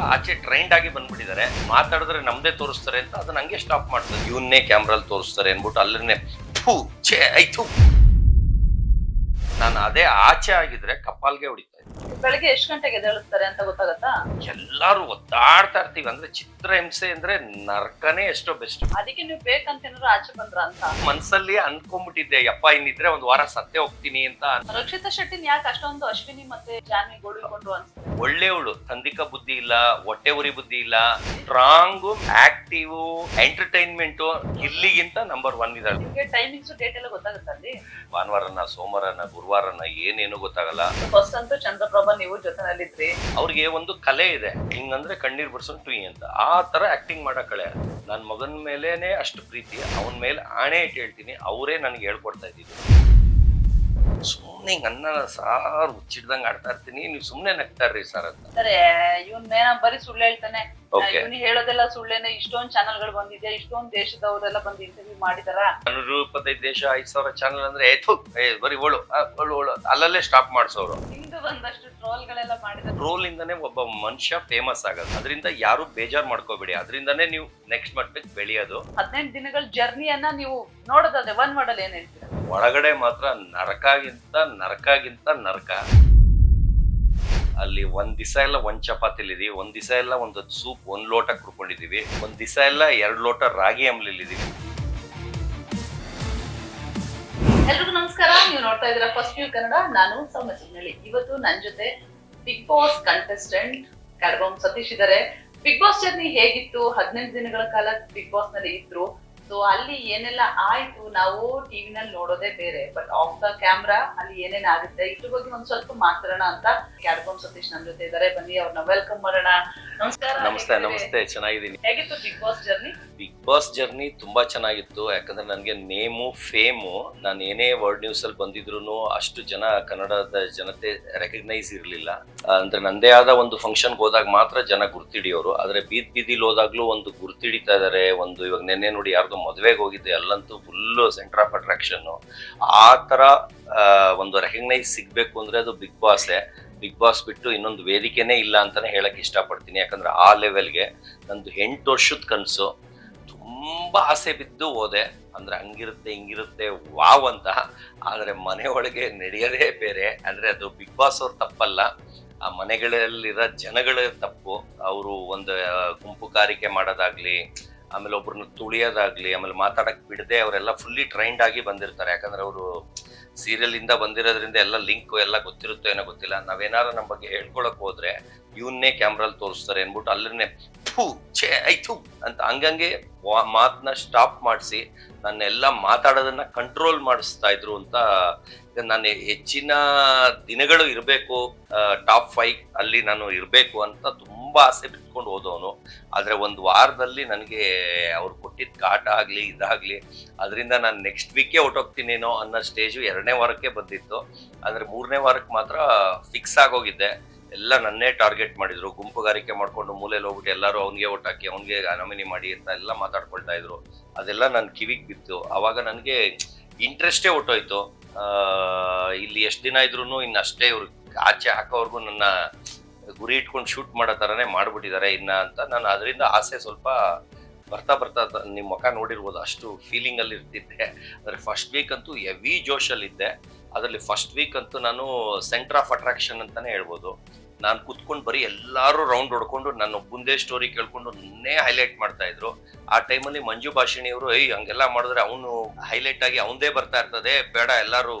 ಆಚೆ ಟ್ರೈಂಡ್ ಆಗಿ ಬಂದ್ಬಿಟ್ಟಿದ್ದಾರೆ. ಮಾತಾಡಿದ್ರೆ ನಮ್ದೇ ತೋರಿಸ್ತಾರೆ ಅಂತ ಅದನ್ನ ಹಂಗೆ ಸ್ಟಾಪ್ ಮಾಡ್ತಾರೆ ಇವನ್ನೇ ಕ್ಯಾಮ್ರಲ್ಲಿ ತೋರಿಸ್ತಾರೆ ಅನ್ಬಿಟ್ಟು ಅಲ್ಲೇ ಛೇ ಆಯ್ತು ನಾನು ಅದೇ ಆಚೆ ಆಗಿದ್ರೆ ಕಪಾಲ್ಗೆ ಹೊಡಿತಾ ಇದ್ದೆ ಬೆಳಗ್ಗೆ ಎಷ್ಟು ಗಂಟೆಗೆ ಎದ್ದೇಳುತ್ತಾರೆ ಅಂತ ಗೊತ್ತಾಗತ್ತಾ? ಎಲ್ಲಾರು ಒದ್ದಾಡ್ತಾ ಇರ್ತೀವಿ. ಅಂದ್ರೆ ಚಿತ್ರ ಹಿಂಸೆ ಅಂದ್ರೆ ನರ್ಕನೇ ಎಷ್ಟೋ ಬೆಸ್ಟ್ ಅದಕ್ಕೆ ನೀವು ಬೇಕಂತ ಏನಾದ್ರು ಆಚೆ ಬಂದ್ರ ಅಂತ? ಮನ್ಸಲ್ಲಿ ಅನ್ಕೊಂಡ್ಬಿಟ್ಟಿದ್ದೆ ಯಪ್ಪ ಇನ್ನಿದ್ರೆ ಒಂದ್ ವಾರ ಸತ್ತೆ ಹೋಗ್ತೀನಿ ಅಂತ ರಕ್ಷಿತಾ ಶೆಟ್ಟಿನ್ ಯಾಕೆ ಅಷ್ಟೊಂದು ಅಶ್ವಿನಿ ಮತ್ತೆ ಜಾನ್ವಿ ಗೋಳಿಕೊಂಡ್ರು ಅನ್ಸುತ್ತೆ ಒಳ್ಳೆಯವಳು. ತಂದಿಕ ಬುದ್ಧಿ ಇಲ್ಲ ಹೊಟ್ಟೆ ಉರಿ ಬುದ್ಧಿ ಇಲ್ಲ. ಸ್ಟ್ರಾಂಗ್ ಆಕ್ಟಿವ್ ಎಂಟರ್ಟೈನ್ಮೆಂಟ್ ಇಲ್ಲಿಗಿಂತ ನಂಬರ್ ಒನ್ ಇದ್ದಾಳೆ ನಿಮ್ಗೆ ಟೈಮಿಂಗ್ಸ್ ಡೇಟ್ ಎಲ್ಲ ಗೊತ್ತಾಗುತ್ತಾ ಅಲ್ಲಿ? ಭಾನುವಾರನ ಸೋಮವಾರನ ಗುರುವಾರನ ಏನೇನು ಗೊತ್ತಾಗಲ್ಲ. ಫಸ್ಟ್ ಅಂತೂ ಚಂದ್ರಪ್ರಭಾ ನೀವು ಜೊತೆನಲ್ಲಿದ್ರಿ. ಅವ್ರಿಗೆ ಒಂದು ಕಲೆ ಇದೆ. ಹಿಂಗಂದ್ರೆ ಕಣ್ಣೀರ್ ಬರ್ಸೋ ಟುಯಿ ಅಂತ. ಆ ತರ ಆಕ್ಟಿಂಗ್ ಮಾಡೋ ಕಲೆ ನನ್ನ ಮಗನ ಮೇಲೇನೆ ಅಷ್ಟು ಪ್ರೀತಿ ಅವನ ಮೇಲೆ ಆಣೆ ಇಟ್ಟು ಹೇಳ್ತೀನಿ ಅವರೇ ನನಗೆ ಹೇಳ್ಕೊಡ್ತಾ ಇದ್ದಿದ್ದು ಸುಮ್ಮನೆ ಹಿಂಗ ಅನ್ನ ಸಾರ್ ಹುಚ್ಚಿಡ್ದಂಗ್ ಆಡ್ತಾ ಇರ್ತೀನಿ. ನೀವು ಸುಮ್ಮನೆ ನಗ್ತಾರ್ರಿ ಸರ್ ಅಂತ. ಸರಿ ಇವನ್ ಮೇನ ಬರೀ ಸುಳ್ಳು ಹೇಳ್ತಾನೆ. ಇವನು ಹೇಳೋದೆಲ್ಲ ಸುಳ್ಳೇನೆ ಇಷ್ಟೊಂದ್ ಚಾನಲ್ಗಳು ಬಂದಿದೆ ಇಷ್ಟೊಂದ್ ದೇಶದವರೆಲ್ಲ ಬಂದು ಇಂಟರ್ವ್ಯೂ ಮಾಡಿದಾರ? ನೂರು ಇಪ್ಪತ್ತೈದು ದೇಶ ಐದ್ ಸಾವಿರ ಚಾನಲ್ ಅಂದ್ರೆ ಏತು ಏ ಬರೀ ಒಳು ಆ, ಒಳು ಒಳು ಅಲ್ಲಲ್ಲೇ ಸ್ಟಾಪ್ ಮಾಡ್ಸೋರು. ಇಂದು ಒಂದಷ್ಟು ಟ್ರೋಲ್ಗಳೆಲ್ಲ ಮಾಡಿದಾರೆ. ರೋಲ್ ಇಂದಾನೆ ಒಬ್ಬ ಮನುಷ್ಯ ಫೇಮಸ್ ಆಗೋದು ಅದರಿಂದ ಯಾರು ಬೇಜಾರ್ ಮಾಡ್ಕೋಬೇಡಿ. ಅದರಿಂದಾನೇ ನೀವು ನೆಕ್ಸ್ಟ್ ಮಟ್ಟಕ್ಕೆ ಬೆಳೆಯೋದು. ಹದಿನೆಂಟು ದಿನಗಳ ಜರ್ನಿಯನ್ನ ನೀವು ನೋಡೋದಾದ್ರೆ ಒನ್ ಮಾಡಲ್ ಏನ್ ಹೇಳ್ತೀರಾ? ಒಳಗಡೆ ಮಾತ್ರ ನರಕಾಗಿಂತ ನರಕಾಗಿಂತ ನರಕ. ಅಲ್ಲಿ ಒಂದ್ ದಿವಸ ಎಲ್ಲ ಒಂದ್ ಚಪಾತಿಲಿದೀವಿ, ಒಂದ್ ದಿವಸ ಎಲ್ಲ ಒಂದು ಸೂಪ್, ಒಂದ್ ಲೋಟ ಕುಡ್ಕೊಂಡಿದೀವಿ, ಒಂದ್ ದಿವಸ ಎಲ್ಲ ಎರಡ್ ಲೋಟ ರಾಗಿ ಅಂಬ್ಲಿಲಿದೀವಿ ಎಲ್ರಿಗೂ ನಮಸ್ಕಾರ, ನೀವು ನೋಡ್ತಾ ಇದ್ದೀರಾ ಫಸ್ಟ್ ವ್ಯೂ ಕನ್ನಡ, ನಾನು ಸೌಮ್ಯ ಸುಮ್ನಳ್ಳಿ. ಇವತ್ತು ನನ್ ಜೊತೆ ಬಿಗ್ ಬಾಸ್ ಕಂಟೆಸ್ಟೆಂಟ್ ಕಡಬಂ ಸತೀಶ್ ಇದಾರೆ. ಬಿಗ್ ಬಾಸ್ ಜರ್ನಿ ಹೇಗಿತ್ತು? ಹದಿನೆಂಟು ದಿನಗಳ ಕಾಲ ಬಿಗ್ ಬಾಸ್ನಲ್ಲಿ ಇದ್ರು. ಸೊ ಅಲ್ಲಿ ಏನೆಲ್ಲ ಆಯ್ತು ನಾವು ಟಿವಿನಲ್ಲಿ ನೋಡೋದೇ ಬೇರೆ. ಬಟ್ ಆಫ್ ದ ಕ್ಯಾಮ್ರಾ ಅಲ್ಲಿ ಏನೇನ್ ಆಗುತ್ತೆ? ಇದ್ರ ಬಗ್ಗೆ ಒಂದ್ ಸ್ವಲ್ಪ ಮಾತಾಡೋಣ ಅಂತ ಕ್ಯಾಡ್ಕೊಂಡ್ ಸತೀಶ್ ನಮ್ ಜೊತೆ ಇದಾರೆ ಬನ್ನಿ ಅವ್ರನ್ನ ವೆಲ್ಕಮ್ ಮಾಡೋಣ. ನಮಸ್ಕಾರ. ನಮಸ್ತೆ ನಮಸ್ತೆ. ಚೆನ್ನಾಗಿದ್ದೀನಿ. ಹೇಗಿತ್ತು Bigg Boss journey Bigg Boss journey ತುಂಬಾ ಚೆನ್ನಾಗಿತ್ತು. ಯಾಕಂದ್ರೆ ನನಗೆ ನೇಮು ಫೇಮು ನಾನು ಏನೇ ವರ್ಲ್ಡ್ ನ್ಯೂಸ್ ಅಲ್ಲಿ ಬಂದಿದ್ರು ಅಷ್ಟು ಜನ ಕನ್ನಡದ ಜನತೆ ರೆಕಗ್ನೈಸ್ ಇರಲಿಲ್ಲ. ಅಂದ್ರೆ ನಂದೇ ಆದ ಒಂದು ಫಂಕ್ಷನ್ ಹೋದಾಗ ಮಾತ್ರ ಜನ ಗುರ್ತಿಡಿಯೋರು. ಆದ್ರೆ ಬೀದ್ ಬೀದಿಲಿ ಹೋದಾಗ್ಲೂ ಒಂದು ಗುರ್ತಿಡಿತಾ ಇದಾರೆ. ಒಂದು ಇವಾಗ ನೆನ್ನೆ ನೋಡಿ ಯಾರ್ದೋ ಮದುವೆಗೆ ಹೋಗಿದ್ದೆ ಅಲ್ಲಂತೂ ಫುಲ್ಲು ಸೆಂಟರ್ ಆಫ್ ಅಟ್ರಾಕ್ಷನ್ನು ಆ ಥರ ಒಂದು ರೆಕಗ್ನೈಸ್ ಸಿಗಬೇಕು ಅಂದರೆ ಅದು ಬಿಗ್ ಬಾಸೇ ಬಿಗ್ ಬಾಸ್ ಬಿಟ್ಟು ಇನ್ನೊಂದು ವೇದಿಕೆನೇ ಇಲ್ಲ ಅಂತಲೇ ಹೇಳಕ್ಕೆ ಇಷ್ಟಪಡ್ತೀನಿ. ಯಾಕಂದರೆ ಆ ಲೆವೆಲ್ಗೆ ನಂದು ಎಂಟು ವರ್ಷದ ಕನಸು. ತುಂಬ ಆಸೆ ಬಿದ್ದು ಹೋದೆ. ಅಂದರೆ ಹಂಗಿರುತ್ತೆ, ಹಿಂಗಿರುತ್ತೆ, ವಾವ್ ಅಂತ. ಆದರೆ ಮನೆ ಒಳಗೆ ನಡೆಯೋದೇ ಬೇರೆ. ಅಂದರೆ ಅದು ಬಿಗ್ ಬಾಸ್ ಅವ್ರ ತಪ್ಪಲ್ಲ. ಆ ಮನೆಗಳಲ್ಲಿರೋ ಜನಗಳ ತಪ್ಪು. ಅವರು ಒಂದು ಗುಂಪುಗಾರಿಕೆ ಮಾಡೋದಾಗ್ಲಿ ಆಮೇಲೆ ಒಬ್ರನ್ನ ತುಳಿಯೋದಾಗ್ಲಿ, ಆಮೇಲೆ ಮಾತಾಡಕ್ ಬಿಡದೆ ಅವರೆಲ್ಲ ಫುಲ್ಲಿ ಟ್ರೈಂಡ್ ಆಗಿ ಬಂದಿರ್ತಾರೆ. ಯಾಕಂದ್ರೆ ಅವರು ಸೀರಿಯಲ್ ಇಂದ ಬಂದಿರೋದ್ರಿಂದ ಎಲ್ಲ ಲಿಂಕ್ ಎಲ್ಲ ಗೊತ್ತಿರುತ್ತೋ ಏನೋ ಗೊತ್ತಿಲ್ಲ. ನಾವೇನಾರ ನಮ್ಮ ಬಗ್ಗೆ ಹೇಳ್ಕೊಳಕ್ ಹೋದ್ರೆ, ಇವನ್ನೇ ಕ್ಯಾಮ್ರಲ್ಲಿ ತೋರಿಸ್ತಾರೆ ಅನ್ಬಿಟ್ಟು ಅಲ್ಲೇ ಥೂ ಛೇ ಆಯ್ತು ಅಂತ ಹಂಗಂಗೆ ಮಾತನ್ನ ಸ್ಟಾಪ್ ಮಾಡಿಸಿ ನನ್ನೆಲ್ಲ ಮಾತಾಡೋದನ್ನ ಕಂಟ್ರೋಲ್ ಮಾಡಿಸ್ತಾ ಇದ್ರು ಅಂತ ನಾನು ಹೆಚ್ಚಿನ ದಿನಗಳು ಇರಬೇಕು ಟಾಪ್ ಫೈವ್ ಅಲ್ಲಿ ನಾನು ಇರಬೇಕು ಅಂತ ತುಂಬ ಆಸೆ ಬಿಟ್ಕೊಂಡು ಹೋದವನು. ಆದರೆ ಒಂದು ವಾರದಲ್ಲಿ ನನಗೆ ಅವ್ರು ಕೊಟ್ಟಿದ್ದ ಕಾಟ ಆಗಲಿ, ಇದಾಗಲಿ, ಅದರಿಂದ ನಾನು ನೆಕ್ಸ್ಟ್ ವೀಕೆ ಹೊಟ್ಟೋಗ್ತೀನೇನೋ ಅನ್ನೋ ಸ್ಟೇಜು ಎರಡನೇ ವಾರಕ್ಕೆ ಬಂದಿತ್ತು. ಆದರೆ ಮೂರನೇ ವಾರಕ್ಕೆ ಮಾತ್ರ ಫಿಕ್ಸ್ ಆಗೋಗಿದ್ದೆ ಎಲ್ಲ ನನ್ನೇ ಟಾರ್ಗೆಟ್ ಮಾಡಿದ್ರು. ಗುಂಪುಗಾರಿಕೆ ಮಾಡ್ಕೊಂಡು ಮೂಲೆಯಲ್ಲಿ ಹೋಗ್ಬಿಟ್ಟು ಎಲ್ಲರೂ ಅವನಿಗೆ ಓಟ್ ಹಾಕಿ ಅವ್ನಿಗೆ ನಾಮಿನಿ ಮಾಡಿ ಅಂತ ಎಲ್ಲ ಮಾತಾಡ್ಕೊಳ್ತಾ ಇದ್ರು. ಅದೆಲ್ಲ ನನ್ನ ಕಿವಿಗೆ ಬಿತ್ತು. ಅವಾಗ ನನಗೆ ಇಂಟ್ರೆಸ್ಟೇ ಹೊಟ್ಟೋಯ್ತು. ಇಲ್ಲಿ ಎಷ್ಟು ದಿನ ಇದ್ರು ಇನ್ನು ಅಷ್ಟೇ ಇವ್ರು ಆಚೆ ಹಾಕೋವರೆಗೂ ನನ್ನ ಗುರಿ ಇಟ್ಕೊಂಡು ಶೂಟ್ ಮಾಡೋ ಥರನೇ ಮಾಡ್ಬಿಟ್ಟಿದ್ದಾರೆ ಇನ್ನ ಅಂತ ನಾನು ಅದರಿಂದ ಆಸೆ ಸ್ವಲ್ಪ ಬರ್ತಾ ಬರ್ತಾ ನಿಮ್ಮ ಮುಖ ನೋಡಿರ್ಬೋದು. ಅಷ್ಟು ಫೀಲಿಂಗ್ ಅಲ್ಲಿ ಇರ್ತಿದ್ದೆ. ಆದರೆ ಫಸ್ಟ್ ವೀಕ್ ಅಂತೂ ಎವಿ ಜೋಶಲ್ಲಿದ್ದೆ ಅದರಲ್ಲಿ ಫಸ್ಟ್ ವೀಕ್ ಅಂತೂ ನಾನು ಸೆಂಟರ್ ಆಫ್ ಅಟ್ರಾಕ್ಷನ್ ಅಂತಾನೆ ಹೇಳ್ಬೋದು. ನಾನು ಕುತ್ಕೊಂಡು ಬರೀ ಎಲ್ಲರೂ ರೌಂಡ್ ಹೊಡ್ಕೊಂಡು ನನ್ನ ಮುಂದೆ ಸ್ಟೋರಿ ಕೇಳ್ಕೊಂಡು ನನ್ನೇ ಹೈಲೈಟ್ ಮಾಡ್ತಾ ಇದ್ರು. ಆ ಟೈಮಲ್ಲಿ ಮಂಜು ಭಾಷಿಣಿ ಅವರು ಏಯ್ ಹಂಗೆಲ್ಲ ಮಾಡಿದ್ರೆ ಅವನು ಹೈಲೈಟ್ ಆಗಿ ಅವನದೇ ಬರ್ತಾ ಇರ್ತದೆ. ಬೇಡ ಎಲ್ಲರೂ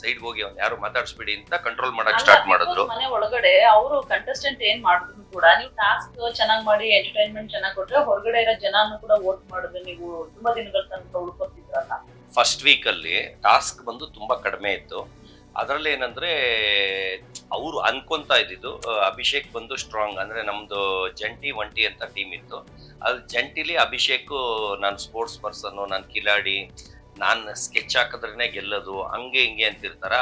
ಸೈಡ್ ಹೋಗಿ ಅವ್ನು ಯಾರು ಮಾತಾಡಿಸ್ಬಿಡಿ ಅಂತ ಕಂಟ್ರೋಲ್ ಮಾಡಕ್ ಸ್ಟಾರ್ಟ್ ಮಾಡಿದ್ರು. ಮನೆ ಒಳಗಡೆ ಅವರು ಕಂಟೆಸ್ಟೆಂಟ್ ಏನ್ ಮಾಡಿದ್ರು ಕೂಡ ನೀವು ಟಾಸ್ಕ್ ಚೆನ್ನಾಗಿ ಮಾಡಿ ಎಂಟರ್ಟೈನ್ಮೆಂಟ್ ಚೆನ್ನಾಗಿ ಕೊಟ್ರೆ ಹೊರಗಡೆ ಇರೋ ಜನನು ಕೂಡ ವೋಟ್ ಮಾಡಿದ್ರೆ ನೀವು ತುಂಬಾ ದಿನಗಳ ತನಕ ಉಳ್ಕೊತಿದ್ರಲ್ಲ. ಫಸ್ಟ್ ವೀಕ್ ಅಲ್ಲಿ ಟಾಸ್ಕ್ ಬಂದು ತುಂಬಾ ಕಡಿಮೆ ಇತ್ತು. ಅದರಲ್ಲಿ ಏನಂದ್ರೆ, ಅವರು ಅನ್ಕೊಂತ ಇದ್ದಿದ್ದು ಅಭಿಷೇಕ್ ಬಂದು ಸ್ಟ್ರಾಂಗ್ ಅಂದ್ರೆ ನಮ್ದು ಜಂಟಿ ಒಂಟಿ ಅಂತ ಟೀಮ್ ಇತ್ತು. ಅದು ಜಂಟಿಲಿ ಅಭಿಷೇಕ್ ನಾನು ಸ್ಪೋರ್ಟ್ಸ್ ಪರ್ಸನ್ ನಾನು ಕಿಲಾಡಿ, ನಾನು ಸ್ಕೆಚ್ ಹಾಕಿದ್ರೇನೆ ಗೆಲ್ಲೋದು, ಹಂಗೆ ಹಿಂಗೆ ಅಂತಿರ್ತಾರ.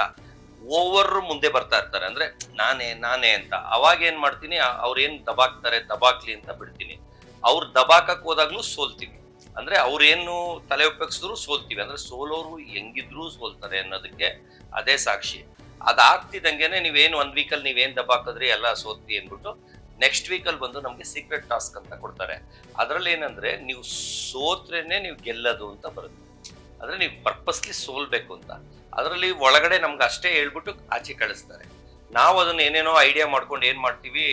ಓವರ್ ಮುಂದೆ ಬರ್ತಾ ಇರ್ತಾರೆ. ಅಂದ್ರೆ ನಾನೇ ನಾನೇ ಅಂತ. ಅವಾಗ ಏನ್ ಮಾಡ್ತೀನಿ, ಅವ್ರು ಏನ್ ದಬಾಕ್ತಾರೆ, ದಬಾಕ್ಲಿ ಅಂತ ಬಿಡ್ತೀನಿ. ಅವ್ರು ದಬಾಕಕ್ ಹೋದಾಗ್ಲೂ ಸೋಲ್ತೀವಿ. ಅಂದ್ರೆ ಅವ್ರೇನು ತಲೆ ಉಪಯೋಗಿಸಿದ್ರು ಸೋಲ್ತೀವಿ. ಅಂದ್ರೆ ಸೋಲೋರು ಹೆಂಗಿದ್ರು ಸೋಲ್ತಾರೆ ಅನ್ನೋದಕ್ಕೆ ಅದೇ ಸಾಕ್ಷಿ. ಅದಾಗ್ತಿದಂಗೆನೆ ನೀವೇನು ಒಂದ್ ವೀಕಲ್ಲಿ ನೀವೇನ್ ಹಾಕಿದ್ರಿ, ಎಲ್ಲ ಸೋತ್ವಿ ಅಂದ್ಬಿಟ್ಟು ನೆಕ್ಸ್ಟ್ ವೀಕಲ್ಲಿ ಬಂದು ನಮಗೆ ಸೀಕ್ರೆಟ್ ಟಾಸ್ಕ್ ಅಂತ ಕೊಡ್ತಾರೆ. ಅದರಲ್ಲಿ ಏನಂದ್ರೆ ನೀವು ಸೋತ್ರೇನೆ ನೀವು ಗೆಲ್ಲೋದು ಅಂತ ಬರುತ್ತೆ. ಅಂದ್ರೆ ನೀವು ಪರ್ಪಸ್ಲಿ ಸೋಲ್ಬೇಕು ಅಂತ. ಅದರಲ್ಲಿ ಒಳಗಡೆ ನಮ್ಗೆ ಅಷ್ಟೇ ಹೇಳ್ಬಿಟ್ಟು ಆಚೆ ಕಳಿಸ್ತಾರೆ. ನಾವು ಅದನ್ನ ಏನೇನೋ ಐಡಿಯಾ ಮಾಡ್ಕೊಂಡು ಏನ್ ಮಾಡ್ತೀವಿ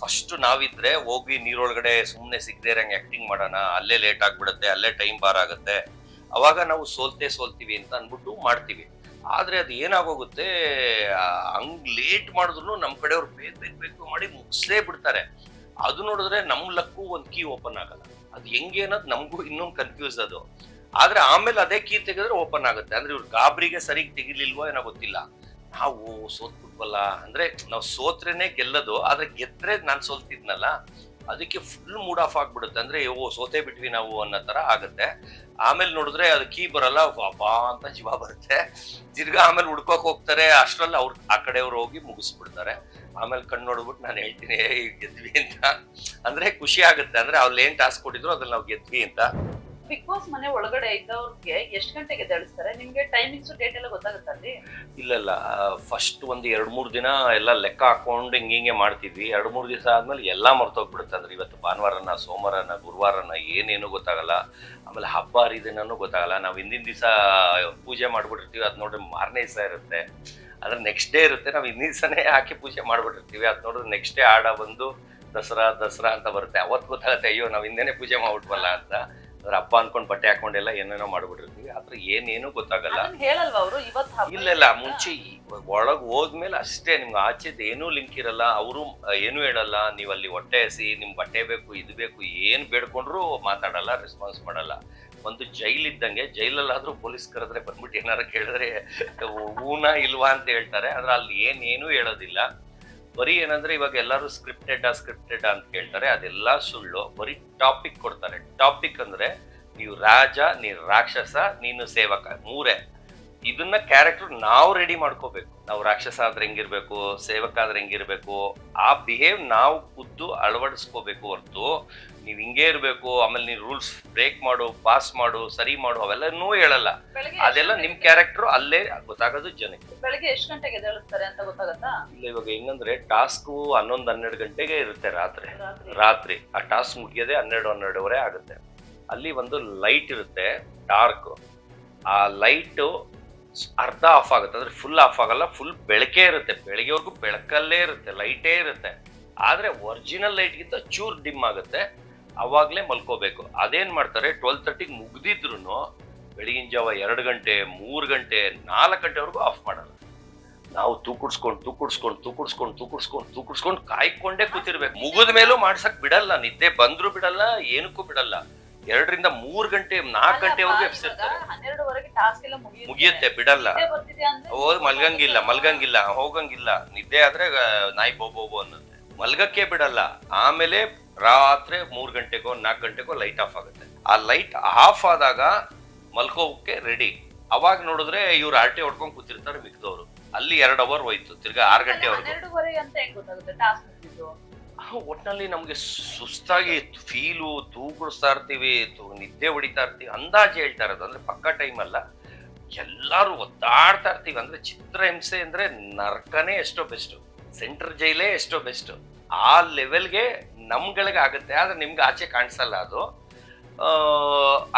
ಫಸ್ಟ್ ನಾವಿದ್ರೆ ಹೋಗಿ ನೀರೊಳಗಡೆ ಸುಮ್ಮನೆ ಸಿಗದೆ ಇರಂಗೆ ಆಕ್ಟಿಂಗ್ ಮಾಡೋಣ, ಅಲ್ಲೇ ಲೇಟ್ ಆಗ್ಬಿಡುತ್ತೆ, ಅಲ್ಲೇ ಟೈಮ್ ಬಾರ್ ಆಗುತ್ತೆ. ಅವಾಗ ನಾವು ಸೋಲ್ತೆ ಸೋಲ್ತೀವಿ ಅಂತ ಅಂದ್ಬಿಟ್ಟು ಮಾಡ್ತೀವಿ. ಆದ್ರೆ ಅದು ಏನಾಗೋಗುತ್ತೆ ಹಂಗ್ ಲೇಟ್ ಮಾಡಿದ್ರು ನಮ್ಮ ಕಡೆಯವ್ರು ಬೇಗ ಬೇಗ ಬೇಕು ಮಾಡಿ ಮುಗಿಸ್ಲೇ ಬಿಡ್ತಾರೆ. ಅದು ನೋಡಿದ್ರೆ ನಮ್ ಲಕ್ಕು ಒಂದ್ ಕೀ ಓಪನ್ ಆಗಲ್ಲ. ಅದು ಹೆಂಗೆ ಅನ್ನೋದು ನಮಗೂ ಇನ್ನೊಂದು ಕನ್ಫ್ಯೂಸ್ ಅದು. ಆದ್ರೆ ಆಮೇಲೆ ಅದೇ ಕೀ ತೆಗೆದ್ರೆ ಓಪನ್ ಆಗುತ್ತೆ. ಅಂದ್ರೆ ಇವ್ರು ಗಾಬರಿಗೆ ಸರಿಗ್ ತೆಗಿಲಿಲ್ವೋ ಏನೋ ಗೊತ್ತಿಲ್ಲ. ನಾವು ಸೋತ್ಬಿಟ್ವಲ್ಲ ಅಂದ್ರೆ ನಾವು ಸೋತ್ರೇನೆ ಗೆಲ್ಲದು ಆದ್ರೆ ಗೆದ್ರೆ ನಾನು ಸೋಲ್ತಿದ್ನಲ್ಲ ಅದಕ್ಕೆ ಫುಲ್ ಮೂಡ್ ಆಫ್ ಆಗ್ಬಿಡುತ್ತೆ. ಅಂದ್ರೆ ಓ ಸೋತೆ ಬಿಟ್ವಿ ನಾವು ಅನ್ನೋ ತರ ಆಗುತ್ತೆ. ಆಮೇಲೆ ನೋಡಿದ್ರೆ ಅದು ಕೀ ಬರಲ್ಲ ಬಾಬಾ ಅಂತ ಜೀವ ಬರುತ್ತೆ. ತಿರ್ಗಾ ಆಮೇಲೆ ಹುಡ್ಕೋಕ್ ಹೋಗ್ತಾರೆ ಅಷ್ಟ್ರಲ್ಲಿ ಅವ್ರು ಆ ಕಡೆಯವ್ರು ಹೋಗಿ ಮುಗಿಸ್ಬಿಡ್ತಾರೆ. ಆಮೇಲೆ ಕಣ್ಣು ನೋಡ್ಬಿಟ್ಟು ನಾನು ಹೇಳ್ತೀನಿ "ಏ, ಗೆದ್ವಿ ಅಂತ. ಅಂದ್ರೆ ಖುಷಿ ಆಗುತ್ತೆ. ಅಂದ್ರೆ ಅವ್ರು ಏನ್ ಟಾಸ್ಕ್ ಕೊಟ್ಟಿದ್ರು ಅದ್ರಲ್ಲಿ ನಾವು ಗೆದ್ವಿ ಅಂತ. ಬಿಗ್ ಬಾಸ್ ಮನೆ ಒಳಗಡೆ ಇದ್ದವ್ರಿಗೆ ಎಷ್ಟು ಗಂಟೆಗೆ ತಿಳಿಸ್ತಾರೆ ನಿಮ್ಗೆ ಟೈಮಿಂಗ್ಸ್ ಡೇಟ್ ಎಲ್ಲ ಗೊತ್ತಾಗುತ್ತಲ್ಲಿ? ಇಲ್ಲ ಇಲ್ಲ ಫಸ್ಟ್ ಒಂದು ಎರಡು ಮೂರು ದಿನ ಎಲ್ಲ ಲೆಕ್ಕ ಹಾಕೊಂಡು ಹಿಂಗೆ ಹಿಂಗೆ ಮಾಡ್ತಿದ್ವಿ. ಎರಡು ಮೂರು ದಿವಸ ಆದ್ಮೇಲೆ ಎಲ್ಲ ಮರ್ತೋಗ್ಬಿಡುತ್ತೆ. ಅಂದ್ರೆ ಇವತ್ತು ಭಾನುವಾರನ, ಸೋಮವಾರನ, ಗುರುವಾರನ ಏನೇನು ಗೊತ್ತಾಗಲ್ಲ. ಆಮೇಲೆ ಹಬ್ಬ ಹರಿದಿನೂ ಗೊತ್ತಾಗಲ್ಲ. ನಾವು ಹಿಂದಿನ ದಿವಸ ಪೂಜೆ ಮಾಡ್ಬಿಟ್ಟಿರ್ತೀವಿ. ಅದು ನೋಡ್ರಿ ಮಾರನೇ ದಿವಸ ಇರುತ್ತೆ. ಅದ್ರ ನೆಕ್ಸ್ಟ್ ಡೇ ಇರುತ್ತೆ. ನಾವು ಹಿಂದಿನ ದಿವಸನೇ ಹಾಕಿ ಪೂಜೆ ಮಾಡ್ಬಿಟ್ಟಿರ್ತೀವಿ. ಅದು ನೋಡಿದ್ರೆ ನೆಕ್ಸ್ಟ್ ಡೇ ಆಡ ಬಂದು ದಸರಾ ದಸರಾ ಅಂತ ಬರುತ್ತೆ. ಅವತ್ತು ಗೊತ್ತಾಗುತ್ತೆ, ಅಯ್ಯೋ, ನಾವು ಹಿಂದೆನೆ ಪೂಜೆ ಮಾಡ್ಬಿಟ್ವಲ್ಲ ಅಂತ. ಅದ್ರ ಹಬ್ಬ ಅನ್ಕೊಂಡ್ ಬಟ್ಟೆ ಹಾಕೊಂಡೆಲ್ಲ ಏನೇನೋ ಮಾಡ್ಬಿಟ್ಟಿರ್ತೀವಿ. ಆದ್ರೆ ಏನೇನು ಗೊತ್ತಾಗಲ್ಲ. ಅದನ್ನ ಹೇಳಲ್ವಾ ಅವರು? ಇವತ್ತು ಹಬ್ಬ ಇಲ್ಲ ಇಲ್ಲ. ಮುಂಚೆ ಈ- ಒಳಗ್ ಹೋದ್ಮೇಲೆ ಅಷ್ಟೇ ನಿಮ್ಗೆ ಆಚೆದ ಏನೂ ಲಿಂಕ್ ಇರಲ್ಲ. ಅವರು ಏನು ಹೇಳಲ್ಲ. ನೀವ್ ಅಲ್ಲಿ ಹೊಟ್ಟೆ ಹಸಿ ನಿಮ್ ಬಟ್ಟೆ ಬೇಕು ಇದು ಬೇಕು ಏನ್ ಬೇಡ್ಕೊಂಡ್ರು ಮಾತಾಡಲ್ಲ ರೆಸ್ಪಾನ್ಸ್ ಮಾಡಲ್ಲ. ಒಂದು ಜೈಲ್ ಇದ್ದಂಗೆ ಜೈಲಲ್ಲಾದ್ರೂ ಪೊಲೀಸ್ ಕರೆದ್ರೆ ಬಂದ್ಬಿಟ್ಟು ಏನಾರ ಕೇಳಿದ್ರೆ ಊನ ಇಲ್ವಾ ಅಂತ ಹೇಳ್ತಾರೆ. ಆದ್ರೆ ಅಲ್ಲಿ ಏನೇನೂ ಹೇಳೋದಿಲ್ಲ. ಬರೀ ಏನಂದ್ರೆ ಇವಾಗ ಎಲ್ಲರೂ ಸ್ಕ್ರಿಪ್ಟೆಡ್ ಸ್ಕ್ರಿಪ್ಟೆಡ್ ಅಂತ ಕೇಳ್ತಾರೆ, ಅದೆಲ್ಲ ಸುಳ್ಳು. ಬರೀ ಟಾಪಿಕ್ ಕೊಡ್ತಾರೆ. ಟಾಪಿಕ್ ಅಂದ್ರೆ ನೀವು ರಾಜ, ನೀನು ರಾಕ್ಷಸ, ನೀನು ಸೇವಕ, ಮೂರೇ. ಇದನ್ನ ಕ್ಯಾರೆಕ್ಟರ್ ನಾವು ರೆಡಿ ಮಾಡ್ಕೋಬೇಕು. ನಾವು ರಾಕ್ಷಸ ಆದ್ರೆ ಹೆಂಗಿರ್ಬೇಕು, ಸೇವಕ ಆದ್ರೆ ಹೆಂಗಿರ್ಬೇಕು, ಆ ಬಿಹೇವ್ ನಾವು ಖುದ್ದು ಅಳವಡಿಸ್ಕೋಬೇಕು ಹೊರತು ನೀವ್ ಹಿಂಗೆ ಇರ್ಬೇಕು ಆಮೇಲೆ ನೀವು ರೂಲ್ಸ್ ಬ್ರೇಕ್ ಮಾಡು ಪಾಸ್ ಮಾಡು ಸರಿ ಮಾಡು ಅವೆಲ್ಲನೂ ಹೇಳಲ್ಲ. ಅದೆಲ್ಲ ನಿಮ್ ಕ್ಯಾರೆಕ್ಟರ್ ಅಲ್ಲೇ ಗೊತ್ತಾಗೋದು ಜನಕ್ಕೆ. ಬೆಳಗ್ಗೆ ಎಷ್ಟು ಗಂಟೆಗೆ ಎದ್ದೇಳಿಸ್ತಾರೆ ಅಂತ ಗೊತ್ತಾಗತ್ತಾ? ಇಲ್ಲ ಇವಾಗ ಹೆಂಗಂದ್ರೆ ಟಾಸ್ಕ್ ಹನ್ನೊಂದು ಹನ್ನೆರಡು ಗಂಟೆಗೆ ಇರುತ್ತೆ ರಾತ್ರಿ. ರಾತ್ರಿ. ರಾತ್ರಿ. ಆ ಟಾಸ್ಕ್ ಮುಗಿಯೋದೇ ಹನ್ನೆರಡು ಹನ್ನೆರಡುವರೆ ಆಗುತ್ತೆ. ಅಲ್ಲಿ ಒಂದು ಲೈಟ್ ಇರುತ್ತೆ ಡಾರ್ಕ್. ಆ ಲೈಟು ಅರ್ಧ ಆಫ್ ಆಗುತ್ತೆ. ಅಂದ್ರೆ ಫುಲ್ ಆಫ್ ಆಗಲ್ಲ ಫುಲ್ ಬೆಳಕೇ ಇರುತ್ತೆ. ಬೆಳಗ್ಗೆವರೆಗೂ ಬೆಳಕಲ್ಲೇ ಇರುತ್ತೆ ಲೈಟೇ ಇರುತ್ತೆ. ಆದ್ರೆ ಒರಿಜಿನಲ್ ಲೈಟ್ಗಿಂತ ಚೂರ್ ಡಿಮ್ ಆಗುತ್ತೆ. ಅವಾಗ್ಲೇ ಮಲ್ಕೋಬೇಕು. ಅದೇನ್ ಮಾಡ್ತಾರೆ? ಟ್ವೆಲ್ ತರ್ಟಿಗೆ ಮುಗ್ದಿದ್ರು ಬೆಳಗಿನ ಜಾವ ಎರಡು ಗಂಟೆ ಮೂರು ಗಂಟೆ ನಾಲ್ಕು ಗಂಟೆವರೆಗೂ ಆಫ್ ಮಾಡಲ್ಲ. ನಾವು ತೂಕುಡ್ಸ್ಕೊಂಡು ತೂಕುಡ್ಸ್ಕೊಂಡು ತೂಕುಡ್ಸ್ಕೊಂಡು ತೂಕುಡ್ಸ್ಕೊಂಡು ತೂಕುಡ್ಸ್ಕೊಂಡು ಕಾಯ್ಕೊಂಡೇ ಕೂತಿರ್ಬೇಕು. ಮುಗಿದ ಮೇಲೂ ಮಾಡ್ಸಕ್ ಬಿಡಲ್ಲ ನಿದ್ದೆ ಬಂದ್ರು ಬಿಡಲ್ಲ ಏನಕ್ಕೂ ಬಿಡಲ್ಲ. ಎರಡರಿಂದ ಮೂರು ಗಂಟೆ ನಾಲ್ಕು ಗಂಟೆವರೆಗೂ ಎಬ್ಸಿರ್ತಾರೆ. ಮುಗಿಯುತ್ತೆ. ಬಿಡಲ್ಲ. ಹೋಗಿ ಮಲ್ಗಂಗಿಲ್ಲ ಮಲ್ಗಂಗಿಲ್ಲ ಹೋಗಂಗಿಲ್ಲ. ನಿದ್ದೆ ಆದ್ರೆ ನಾಯಿ ಬೋಬೋಬೋ ಅನ್ನುತ್ತೆ. ಮಲ್ಗಕ್ಕೆ ಬಿಡಲ್ಲ. ಆಮೇಲೆ ರಾತ್ರಿ ಮೂರು ಗಂಟೆಗೋ ನಾಲ್ಕು ಗಂಟೆಗೋ ಲೈಟ್ ಆಫ್ ಆಗುತ್ತೆ. ಆ ಲೈಟ್ ಆಫ್ ಆದಾಗ ಮಲ್ಕೋಕ್ಕೆ ರೆಡಿ ಅವಾಗ ನೋಡಿದ್ರೆ ಇವ್ರು ಆರ್ಟಿ ಹೊಡ್ಕೊಂಡ್ ಕೂತಿರ್ತಾರೆ ಮಿಕ್ದವ್ರು. ಅಲ್ಲಿ ಎರಡು ಅವರ್ ಹೋಯ್ತು ತಿರ್ಗಾ ಆರು ಗಂಟೆವರೆಗೂ ಆ, ಒಟ್ನಲ್ಲಿ ನಮ್ಗೆ ಸುಸ್ತಾಗಿ ಫೀಲು ತೂಗುಡಿಸ್ತಾ ಇರ್ತೀವಿ ನಿದ್ದೆ ಹೊಡಿತಾ ಇರ್ತೀವಿ. ಅಂದಾಜು ಹೇಳ್ತಾ ಇರೋದು ಅಂದ್ರೆ ಪಕ್ಕ ಟೈಮ್ ಅಲ್ಲ. ಎಲ್ಲಾರು ಒದ್ದಾಡ್ತಾ ಇರ್ತೀವಿ ಅಂದ್ರೆ ಚಿತ್ರಹಿಂಸೆ ಅಂದ್ರೆ ನರ್ಕನೇ ಎಷ್ಟೋ ಬೆಸ್ಟ್ ಸೆಂಟ್ರ್ ಜೈಲೇ ಎಷ್ಟೋ ಬೆಸ್ಟ್ ಆ ಲೆವೆಲ್ಗೆ ನಮ್ಗಳಿಗೆ ಆಗುತ್ತೆ ಆದ್ರೆ ನಿಮ್ಗೆ ಆಚೆ ಕಾಣಿಸಲ್ಲ ಅದು.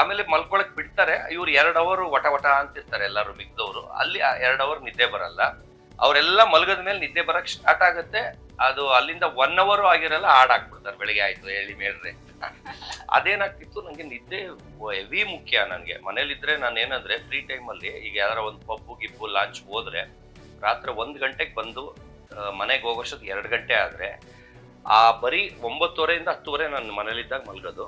ಆಮೇಲೆ ಮಲ್ಕೊಳಕ್ ಬಿಡ್ತಾರೆ, ಇವ್ರು ಎರಡು ಅವರ್ ವಟ ವಟ ಅಂತಿರ್ತಾರೆ ಎಲ್ಲರೂ ಮಿಗ್ದವ್ರು ಅಲ್ಲಿ ಎರಡು ಅವರ್ ನಿದ್ದೆ ಬರಲ್ಲ. ಅವರೆಲ್ಲ ಮಲಗದ ಮೇಲೆ ನಿದ್ದೆ ಬರಕ್ ಸ್ಟಾರ್ಟ್ ಆಗುತ್ತೆ. ಅದು ಅಲ್ಲಿಂದ ಒನ್ ಅವರ್ ಆಗಿರಲ್ಲ ಹಾಕ್ಬಿಡ್ತಾರೆ, ಬೆಳಿಗ್ಗೆ ಆಯ್ತು, ಹೇಳಿ ಮೇಡ್ರೆ. ಅದೇನಾಗ್ತಿತ್ತು, ನಂಗೆ ನಿದ್ದೆ ಹೆವಿ ಮುಖ್ಯ ನನಗೆ. ಮನೇಲಿದ್ರೆ ನಾನು ಏನಂದ್ರೆ ಫ್ರೀ ಟೈಮಲ್ಲಿ ಈಗ ಯಾರ ಒಂದು ಪಬ್ಬು ಗಿಬ್ಬು ಲಾಂಚ್ ಹೋದ್ರೆ, ರಾತ್ರಿ ಒಂದು ಗಂಟೆಗೆ ಬಂದು ಮನೆಗೆ ಹೋಗೋಷ್ಟು ಎರಡು ಗಂಟೆ ಆದ್ರೆ ಆ ಬರೀ ಒಂಬತ್ತುವರೆಯಿಂದ ಹತ್ತುವರೆ ನಾನು ಮನೇಲಿದ್ದಾಗ ಮಲಗೋದು.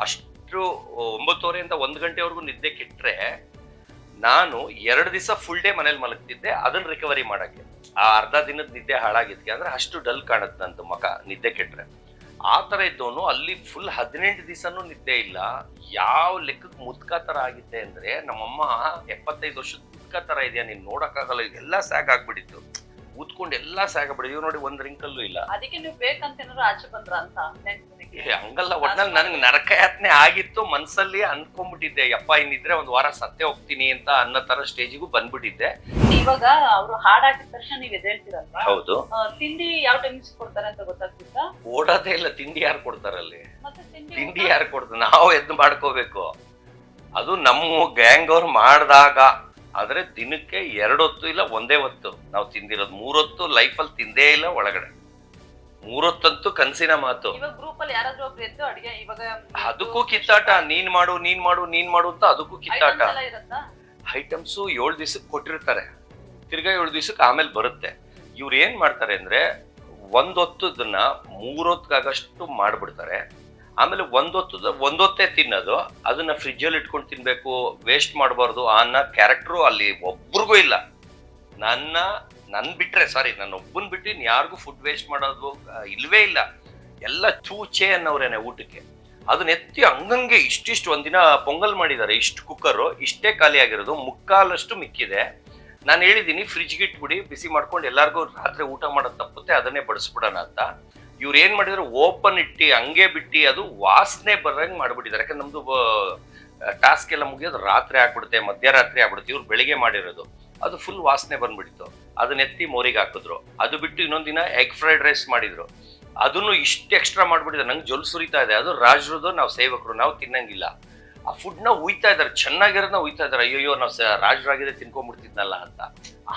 ಅಷ್ಟು ಒಂಬತ್ತುವರೆಯಿಂದ ಒಂದು ಗಂಟೆವರೆಗೂ ನಿದ್ದೆ ಕೆಟ್ಟರೆ ನಾನು ಎರಡು ದಿವಸ ಫುಲ್ ಡೇ ಮನೇಲಿ ಮಲಗ್ತಿದ್ದೆ ಅದನ್ನ ರಿಕವರಿ ಮಾಡಕ್ಕೆ. ಆ ಅರ್ಧ ದಿನದ ನಿದ್ದೆ ಹಾಳಾಗಿದ್ಕೆ ಅಂದ್ರೆ ಅಷ್ಟು ಡಲ್ ಕಾಣುತ್ತೆ ನಂದು ಮಕ ನಿದ್ದೆ ಕೆಟ್ಟರೆ ಆ ತರ ಇದ್ದವನು ಅಲ್ಲಿ ಫುಲ್ ಹದಿನೆಂಟು ದಿವಸನೂ ನಿದ್ದೆ ಇಲ್ಲ. ಯಾವ ಲೆಕ್ಕಕ್ಕೆ ಮುದ್ಕ ತರ ಆಗಿದ್ದೆ ಅಂದ್ರೆ, ನಮ್ಮಮ್ಮ ಎಪ್ಪತ್ತೈದು ವರ್ಷದ ಮುದ್ಕ ತರ ಇದೆಯಾ ನೀನು ನೋಡೋಕ್ಕಾಗಲ್ಲ ಎಲ್ಲ ಸ್ಯಾಗ್ ಆಗ್ಬಿಟ್ಟಿತ್ತು ಊದ್ಕೊಂಡು ಎಲ್ಲ ಸಾಗಬಿಡಿ ಇವ್ ನೋಡಿ ಒಂದ್ ರಿಂಕಲ್ಲು ಇಲ್ಲ. ಅದಕ್ಕೆ ನೀವು ಬೇಕಂತ ಏನಾದ್ರು ಆಚೆ ಬಂದ್ರ ಅಂತ ಏ, ಹಂಗಲ್ಲ. ಒಟ್ನಲ್ಲಿ ನನಗೆ ನರಕ ಯಾತನೆ ಆಗಿತ್ತು. ಮನ್ಸಲ್ಲಿ ಅನ್ಕೊಂಡ್ಬಿಟ್ಟಿದ್ದೆ ಯಪ್ಪ ಇನ್ನಿದ್ರೆ ಒಂದ್ ವಾರ ಸತ್ತೆ ಹೋಗ್ತೀನಿ ಅಂತ ಅನ್ನೋ ತರ ಸ್ಟೇಜಿಗೂ ಬಂದ್ಬಿಟ್ಟಿದ್ದೆ. ಇವಾಗ ಅವ್ರು ಹಾಡ್ ಹಾಕಿದ ತಕ್ಷಣ ನೀವ್ ಎದ್ದೇಳ್ತೀರಲ್ವಾ? ಹೌದು. ಆ, ತಿಂಡಿ ಯಾವ ಟೈಮ್ ಕೊಡ್ತಾರೆ ಅಂತ ಗೊತ್ತಾಗ್ತಿತ್ತ? ಓಡೋದೇ ಇಲ್ಲ. ತಿಂಡಿ ಯಾರು ಕೊಡ್ತಾರಲ್ಲಿ ಮತ್ತೆ ತಿಂಡಿ ತಿಂಡಿ ಊಟ? ಯಾರು ಕೊಡ್ತಾರೆ? ನಾವು ಎದ್ದು ಮಾಡ್ಕೋಬೇಕು. ಅದು ನಮ್ಮ ಗ್ಯಾಂಗ್ ಅವ್ರು ಮಾಡ್ದಾಗ ಆದ್ರೆ ದಿನಕ್ಕೆ ಎರಡೊತ್ತು ಇಲ್ಲ ಒಂದೇ ಹೊತ್ತು. ನಾವು ತಿಂದಿರೋದು ಮೂರೊತ್ತು ಲೈಫಲ್ಲಿ ತಿಂದೇ ಇಲ್ಲ ಒಳಗಡೆ. ಮೂರೊತ್ತಂತೂ ಕನ್ಸಿನ ಮಾತು. ಅದಕ್ಕೂ ಕಿತ್ತಾಟ ನೀನ್ ಮಾಡು ನೀನ್ ಮಾಡು ನೀನ್ ಮಾಡು ಅಂತ ಅದಕ್ಕೂ ಕಿತ್ತಾಟ. ಐಟಮ್ಸು ಏಳು ದಿವಸಕ್ಕೆ ಕೊಟ್ಟಿರ್ತಾರೆ. ತಿರ್ಗಾ ಏಳು ದಿವಸಕ್ಕೆ ಆಮೇಲೆ ಬರುತ್ತೆ. ಇವ್ರು ಏನ್ ಮಾಡ್ತಾರೆ ಅಂದ್ರೆ ಒಂದೊತ್ತು ಇದನ್ನ ಮೂರೊತ್ತಾಗಷ್ಟು ಮಾಡ್ಬಿಡ್ತಾರೆ. ಆಮೇಲೆ ಒಂದೊತ್ತು, ಒಂದೊತ್ತೇ ತಿನ್ನೋದು, ಅದನ್ನ ಫ್ರಿಜ್ಜಲ್ಲಿ ಇಟ್ಕೊಂಡು ತಿನ್ಬೇಕು ವೇಸ್ಟ್ ಮಾಡಬಾರ್ದು ಅನ್ನೋ ಕ್ಯಾರೆಕ್ಟ್ರು ಅಲ್ಲಿ ಒಬ್ರಿಗೂ ಇಲ್ಲ. ನನ್ನ, ನನ್ ಬಿಟ್ರೆ ಸಾರಿ ನನ್ನ ಒಬ್ಬನ್ ಬಿಟ್ಟು ಯಾರಿಗೂ ಫುಡ್ ವೇಸ್ಟ್ ಮಾಡೋದು ಇಲ್ಲವೇ ಇಲ್ಲ. ಎಲ್ಲ ಚೂಚೆ ಅನ್ನೋರೇನೆ ಊಟಕ್ಕೆ. ಅದನ್ನ ಎತ್ತಿ ಹಂಗಂಗೆ ಇಷ್ಟಿಷ್ಟು ಒಂದಿನ ಪೊಂಗಲ್ ಮಾಡಿದ್ದಾರೆ, ಇಷ್ಟು ಕುಕ್ಕರು ಇಷ್ಟೇ ಖಾಲಿ ಆಗಿರೋದು, ಮುಕ್ಕಾಲಷ್ಟು ಮಿಕ್ಕಿದೆ. ನಾನು ಹೇಳಿದ್ದೀನಿ ಫ್ರಿಜ್ಗೆ ಇಟ್ಬಿಡಿ, ಬಿಸಿ ಮಾಡ್ಕೊಂಡು ಎಲ್ಲರಿಗೂ ರಾತ್ರಿ ಊಟ ಮಾಡೋದು ತಪ್ಪುತ್ತೆ, ಅದನ್ನೇ ಬಡಿಸ್ಬಿಡೋಣ ಅಂತ. ಇವ್ರು ಏನ್ ಮಾಡಿದ್ರು? ಓಪನ್ ಇಟ್ಟಿ, ಹಂಗೆ ಬಿಟ್ಟು, ಅದು ವಾಸನೆ ಬರಂಗ್ ಮಾಡ್ಬಿಟ್ಟಿದ್ದಾರೆ. ಯಾಕಂದ್ರೆ ನಮ್ದು ಟಾಸ್ಕ್ ಎಲ್ಲ ಮುಗಿಯೋದು ರಾತ್ರಿ ಆಗ್ಬಿಡುತ್ತೆ, ಮಧ್ಯರಾತ್ರಿ ಆಗ್ಬಿಡುತ್ತೆ. ಇವ್ರು ಬೆಳಿಗ್ಗೆ ಮಾಡಿರೋದು. ಅದು ಫುಲ್ ವಾಸನೆ ಬಂದ್ಬಿಟ್ಟಿತ್ತು ಅದನ್ನ ಎತ್ತಿ ಮೋರಿಗೆ ಹಾಕಿದ್ರು. ಅದು ಬಿಟ್ಟು ಇನ್ನೊಂದಿನ ದಿನ ಎಗ್ ಫ್ರೈಡ್ ರೈಸ್ ಮಾಡಿದ್ರು. ಅದನ್ನು ಇಷ್ಟು ಎಕ್ಸ್ಟ್ರಾ ಮಾಡ್ಬಿಟ್ಟಿದ್ದಾರೆ. ನಂಗೆ ಜೊಲ್ ಸುರಿತಾ ಇದೆ. ಅದು ರಾಜರದು ನಾವು ಸೇವಕರು, ನಾವು ತಿನ್ನಂಗಿಲ್ಲ. ಆ ಫುಡ್ನ ಉಯ್ತಾ ಇದಾರೆ ಚೆನ್ನಾಗಿರೋದನ್ನ ಉಯ್ತಾ ಇದ್ದಾರೆ. ಅಯ್ಯೋ ನಾವು ರಾಜರಾಗಿದೆ ತಿನ್ಕೊಂಡ್ಬಿಡ್ತಿದ್ನಲ್ಲ ಅಂತ.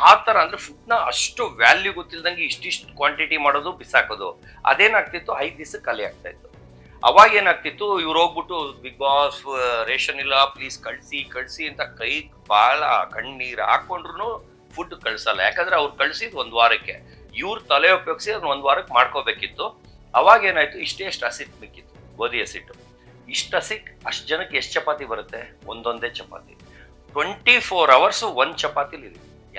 ಆ ಥರ ಅಂದರೆ ಫುಡ್ನ ಅಷ್ಟು ವ್ಯಾಲ್ಯೂ ಗೊತ್ತಿಲ್ದಂಗೆ ಇಷ್ಟಿಷ್ಟು ಕ್ವಾಂಟಿಟಿ ಮಾಡೋದು ಬಿಸಾಕೋದು. ಅದೇನಾಗ್ತಿತ್ತು? ಐದು ದಿವಸ ಖಾಲಿ ಆಗ್ತಾ ಇತ್ತು. ಅವಾಗ ಏನಾಗ್ತಿತ್ತು? ಇವ್ರು ಹೋಗ್ಬಿಟ್ಟು ಬಿಗ್ ಬಾಸ್ ರೇಷನ್ ಇಲ್ಲ ಪ್ಲೀಸ್ ಕಳ್ಸಿ ಕಳ್ಸಿ ಅಂತ ಕೈ ಭಾಳ ಕಣ್ಣೀರು ಹಾಕೊಂಡ್ರು ಫುಡ್ ಕಳ್ಸಲ್ಲ. ಯಾಕಂದ್ರೆ ಅವ್ರು ಕಳ್ಸಿದ್ ಒಂದ್ ವಾರಕ್ಕೆ. ಇವ್ರ ತಲೆ ಉಪಯೋಗಿಸಿ ಅದನ್ನ ಒಂದ್ ವಾರಕ್ಕೆ ಮಾಡ್ಕೋಬೇಕಿತ್ತು. ಅವಾಗ ಏನಾಯ್ತು? ಇಷ್ಟೇ ಅಷ್ಟು ಹಸಿಟ್ ಬೇಕಿತ್ತು ಗೋಧಿ ಹಸಿಟ್ಟು ಇಷ್ಟು ಹಸಿಟ್ ಅಷ್ಟು ಜನಕ್ಕೆ ಎಷ್ಟು ಚಪಾತಿ ಬರುತ್ತೆ? ಒಂದೊಂದೇ ಚಪಾತಿ. ಟ್ವೆಂಟಿ ಫೋರ್ ಅವರ್ಸು ಒಂದು ಚಪಾತಿಲಿ